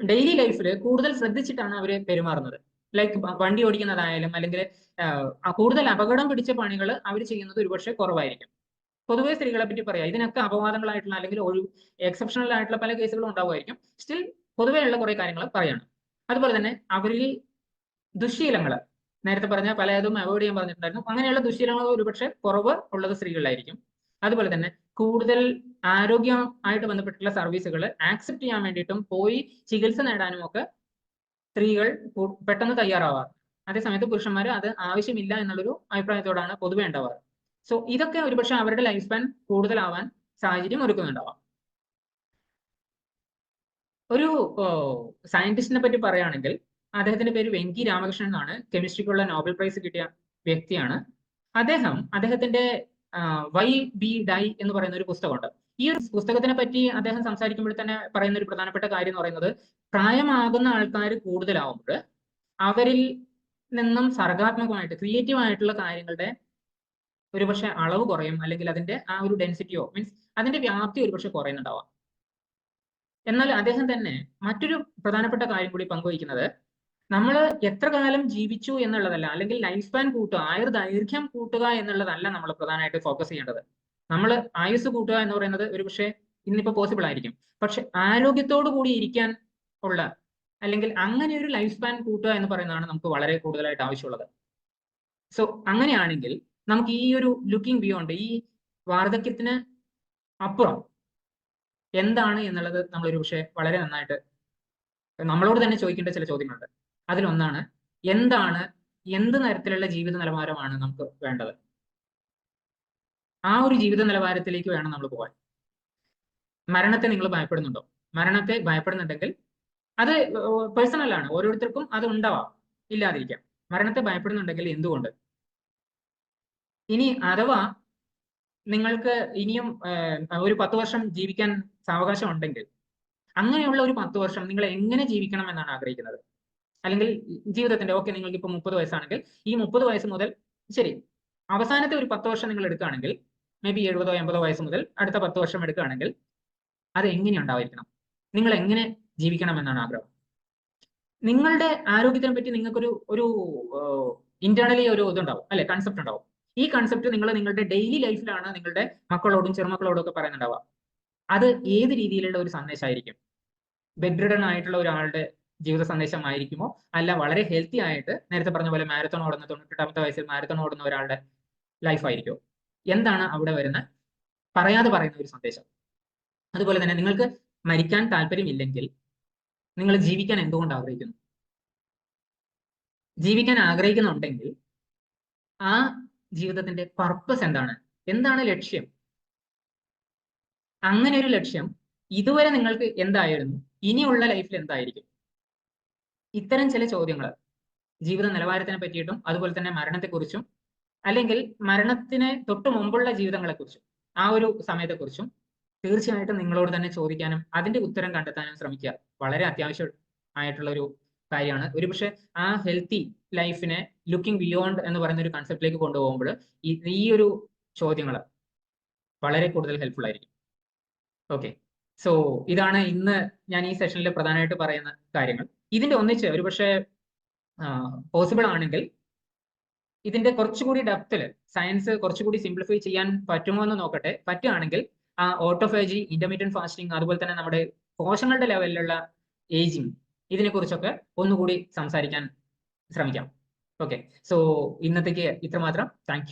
ഡെയിലി ലൈഫിൽ കൂടുതൽ ശ്രദ്ധിച്ചിട്ടാണ് അവർ പെരുമാറുന്നത്. ലൈക്ക് വണ്ടി ഓടിക്കുന്നതായാലും അല്ലെങ്കിൽ കൂടുതൽ അപകടം പിടിച്ച പണികൾ അവർ ചെയ്യുന്നത് ഒരുപക്ഷെ കുറവായിരിക്കും. പൊതുവേ സ്ത്രീകളെ പറ്റി പറയാം. ഇതിനൊക്കെ അപവാദങ്ങളായിട്ടുള്ള അല്ലെങ്കിൽ ഒരു എക്സെപ്ഷണൽ ആയിട്ടുള്ള പല കേസുകളും ഉണ്ടാവുമായിരിക്കും. സ്റ്റിൽ പൊതുവേ ഉള്ള കുറെ കാര്യങ്ങൾ പറയാണ്. അതുപോലെ തന്നെ അവരിൽ ദുശ്ശീലങ്ങൾ നേരത്തെ പറഞ്ഞ പലതും അവോയ്ഡ് ചെയ്യാൻ പറഞ്ഞിട്ടുണ്ടായിരുന്നു. അങ്ങനെയുള്ള ദുശീലങ്ങൾ ഒരുപക്ഷെ കുറവ് ഉള്ളത് സ്ത്രീകളിലായിരിക്കും. അതുപോലെ തന്നെ കൂടുതൽ ആരോഗ്യമായിട്ട് ബന്ധപ്പെട്ടുള്ള സർവീസുകൾ ആക്സെപ്റ്റ് ചെയ്യാൻ വേണ്ടിയിട്ടും പോയി ചികിത്സ നേടാനും ഒക്കെ സ്ത്രീകൾ പെട്ടെന്ന് തയ്യാറാവാറ്. അതേസമയത്ത് പുരുഷന്മാർ അത് ആവശ്യമില്ല എന്നുള്ളൊരു അഭിപ്രായത്തോടാണ് പൊതുവെ ഉണ്ടാവാറ്. സോ ഇതൊക്കെ ഒരുപക്ഷെ അവരുടെ ലൈഫ് സ്പാൻ കൂടുതലാവാൻ സാഹചര്യം ഒരുക്കുന്നുണ്ടാവാം. ഒരു സയന്റിസ്റ്റിനെ പറ്റി പറയുകയാണെങ്കിൽ അദ്ദേഹത്തിന്റെ പേര് വെങ്കി രാമകൃഷ്ണൻ എന്നാണ്. കെമിസ്ട്രിക്കുള്ള നോബൽ പ്രൈസ് കിട്ടിയ വ്യക്തിയാണ്. അദ്ദേഹം അദ്ദേഹത്തിന്റെ വൈ ബി ഡൈ എന്ന് പറയുന്ന ഒരു പുസ്തകമുണ്ട്. ഈ ഒരു പുസ്തകത്തിനെ പറ്റി അദ്ദേഹം സംസാരിക്കുമ്പോൾ തന്നെ പറയുന്ന ഒരു പ്രധാനപ്പെട്ട കാര്യം എന്ന് പറയുന്നത് പ്രായമാകുന്ന ആൾക്കാർ കൂടുതലാവുമ്പോൾ അവരിൽ നിന്നും സർഗാത്മകമായിട്ട് ക്രിയേറ്റീവ് ആയിട്ടുള്ള കാര്യങ്ങളുടെ ഒരുപക്ഷെ അളവ് കുറയും അല്ലെങ്കിൽ അതിന്റെ ആ ഒരു ഡെൻസിറ്റിയോ മീൻസ് അതിന്റെ വ്യാപ്തി ഒരുപക്ഷെ കുറയുന്നുണ്ടാവാം. എന്നാൽ അദ്ദേഹം തന്നെ മറ്റൊരു പ്രധാനപ്പെട്ട കാര്യം കൂടി പങ്കുവയ്ക്കുന്നത് നമ്മൾ എത്ര കാലം ജീവിച്ചു എന്നുള്ളതല്ല അല്ലെങ്കിൽ ലൈഫ് സ്പാൻ കൂട്ടുക ആയുർ ദൈർഘ്യം കൂട്ടുക എന്നുള്ളതല്ല നമ്മൾ പ്രധാനമായിട്ട് ഫോക്കസ് ചെയ്യേണ്ടത്. നമ്മൾ ആയുസ് കൂട്ടുക എന്ന് പറയുന്നത് ഒരു പക്ഷേ ഇന്നിപ്പോ പോസിബിൾ ആയിരിക്കും. പക്ഷെ ആരോഗ്യത്തോടു കൂടി ഇരിക്കാൻ ഉള്ള അല്ലെങ്കിൽ അങ്ങനെ ഒരു ലൈഫ് സ്പാൻ കൂട്ടുക എന്ന് പറയുന്നതാണ് നമുക്ക് വളരെ കൂടുതലായിട്ട് ആവശ്യമുള്ളത്. സോ അങ്ങനെയാണെങ്കിൽ നമുക്ക് ഈ ഒരു ലുക്കിംഗ് ബിയോണ്ട് ഈ വാർദ്ധക്യത്തിന് അപ്പുറം എന്താണ് എന്നുള്ളത് നമ്മൾ ഒരു പക്ഷേ വളരെ നന്നായിട്ട് നമ്മളോട് തന്നെ ചോദിക്കേണ്ട ചില ചോദ്യങ്ങളുണ്ട്. അതിലൊന്നാണ് എന്താണ് എന്ത് തരത്തിലുള്ള ജീവിത നിലവാരമാണ് നമുക്ക് വേണ്ടത്? ആ ഒരു ജീവിത നിലവാരത്തിലേക്ക് വേണം നമ്മൾ പോകാൻ. മരണത്തെ നിങ്ങൾ ഭയപ്പെടുന്നുണ്ടോ? മരണത്തെ ഭയപ്പെടുന്നുണ്ടെങ്കിൽ അത് പേഴ്സണൽ ആണ്. ഓരോരുത്തർക്കും അത് ഉണ്ടാവാം. ഇല്ലാതിരിക്കാം. മരണത്തെ ഭയപ്പെടുന്നുണ്ടെങ്കിൽ എന്തുകൊണ്ട്? ഇനി അഥവാ നിങ്ങൾക്ക് ഇനിയും ഒരു പത്ത് വർഷം ജീവിക്കാൻ സാവകാശം ഉണ്ടെങ്കിൽ അങ്ങനെയുള്ള ഒരു പത്ത് വർഷം നിങ്ങൾ എങ്ങനെ ജീവിക്കണം എന്നാണ് ആഗ്രഹിക്കുന്നത്? അല്ലെങ്കിൽ ജീവിതത്തിന്റെ ഓക്കെ നിങ്ങൾക്ക് ഇപ്പൊ മുപ്പത് വയസ്സാണെങ്കിൽ ഈ മുപ്പത് വയസ്സ് മുതൽ ശരി അവസാനത്തെ ഒരു പത്ത് വർഷം നിങ്ങൾ എടുക്കുകയാണെങ്കിൽ മേ ബി എഴുപതോ എൺപതോ വയസ്സ് മുതൽ അടുത്ത പത്ത് വർഷം എടുക്കുകയാണെങ്കിൽ അത് എങ്ങനെ ഉണ്ടാവായിരിക്കണം നിങ്ങൾ എങ്ങനെ ജീവിക്കണം എന്നാണ് ആഗ്രഹം. നിങ്ങളുടെ ആരോഗ്യത്തിനെ പറ്റി നിങ്ങൾക്കൊരു ഒരു ഇന്റേണലി ഒരു ഇതുണ്ടാവും അല്ലെ? കൺസെപ്റ്റ് ഉണ്ടാവും. ഈ കൺസെപ്റ്റ് നിങ്ങൾ നിങ്ങളുടെ ഡെയിലി ലൈഫിലാണ് നിങ്ങളുടെ മക്കളോടും ചെറുമക്കളോടും ഒക്കെ പറയുന്നുണ്ടാവുക. അത് ഏത് രീതിയിലുള്ള ഒരു സന്ദേശമായിരിക്കും? ബെഡ് ആയിട്ടുള്ള ഒരാളുടെ ജീവിത സന്ദേശമായിരിക്കുമോ? അല്ല വളരെ ഹെൽത്തി ആയിട്ട് നേരത്തെ പറഞ്ഞ പോലെ മാരത്തോൺ ഓടുന്ന തൊണ്ണൂറ്റെട്ടാമത്തെ വയസ്സിൽ മാരത്തോൺ ഓടുന്ന ഒരാളുടെ ലൈഫായിരിക്കും എന്താണ് അവിടെ വരുന്ന പറയാതെ പറയുന്ന ഒരു സന്ദേശം. അതുപോലെ തന്നെ നിങ്ങൾക്ക് മരിക്കാൻ താല്പര്യമില്ലെങ്കിൽ നിങ്ങൾ ജീവിക്കാൻ എന്തുകൊണ്ട് ആഗ്രഹിക്കുന്നു? ജീവിക്കാൻ ആഗ്രഹിക്കുന്നുണ്ടെങ്കിൽ ആ ജീവിതത്തിന്റെ പർപ്പസ് എന്താണ്? എന്താണ് ലക്ഷ്യം? അങ്ങനെ ഒരു ലക്ഷ്യം ഇതുവരെ നിങ്ങൾക്ക് എന്തായിരുന്നു? ഇനിയുള്ള ലൈഫിൽ എന്തായിരിക്കും? ഇത്തരം ചില ചോദ്യങ്ങൾ ജീവിത നിലവാരത്തിനെ പറ്റിയിട്ടും അതുപോലെ തന്നെ മരണത്തെക്കുറിച്ചും അല്ലെങ്കിൽ മരണത്തിന് തൊട്ട് മുമ്പുള്ള ജീവിതങ്ങളെക്കുറിച്ചും ആ ഒരു സമയത്തെക്കുറിച്ചും തീർച്ചയായിട്ടും നിങ്ങളോട് തന്നെ ചോദിക്കാനും അതിന്റെ ഉത്തരം കണ്ടെത്താനും ശ്രമിക്കുക. വളരെ അത്യാവശ്യം ആയിട്ടുള്ള ഒരു കാര്യമാണ്. ഒരുപക്ഷെ ആ ഹെൽത്തി ലൈഫിനെ ലുക്കിംഗ് ബിയോണ്ട് എന്ന് പറയുന്ന ഒരു കൺസെപ്റ്റിലേക്ക് കൊണ്ടുപോകുമ്പോൾ ഈ ഒരു ചോദ്യങ്ങൾ വളരെ കൂടുതൽ ഹെൽപ്ഫുൾ ആയിരിക്കും. ഓക്കെ സോ ഇതാണ് ഇന്ന് ഞാൻ ഈ സെഷനിൽ പ്രധാനമായിട്ട് പറയുന്ന കാര്യങ്ങൾ. ഇതിന്റെ ഒന്നിച്ച് ഒരുപക്ഷെ പോസിബിൾ ആണെങ്കിൽ ഇതിന്റെ കുറച്ചുകൂടി ഡെപ്തിൽ സയൻസ് കുറച്ചുകൂടി സിംപ്ലിഫൈ ചെയ്യാൻ പറ്റുമോ എന്ന് നോക്കട്ടെ. പറ്റുകയാണെങ്കിൽ ആ ഓട്ടോഫേജി ഇന്റർമീഡിയറ്റ് ഫാസ്റ്റിംഗ് അതുപോലെ തന്നെ നമ്മുടെ കോശങ്ങളുടെ ലെവലിലുള്ള ഏജിങ് ഇതിനെക്കുറിച്ചൊക്കെ ഒന്നുകൂടി സംസാരിക്കാൻ ശ്രമിക്കാം. ഓക്കെ സോ ഇന്നത്തേക്ക് ഇത്രമാത്രം. താങ്ക്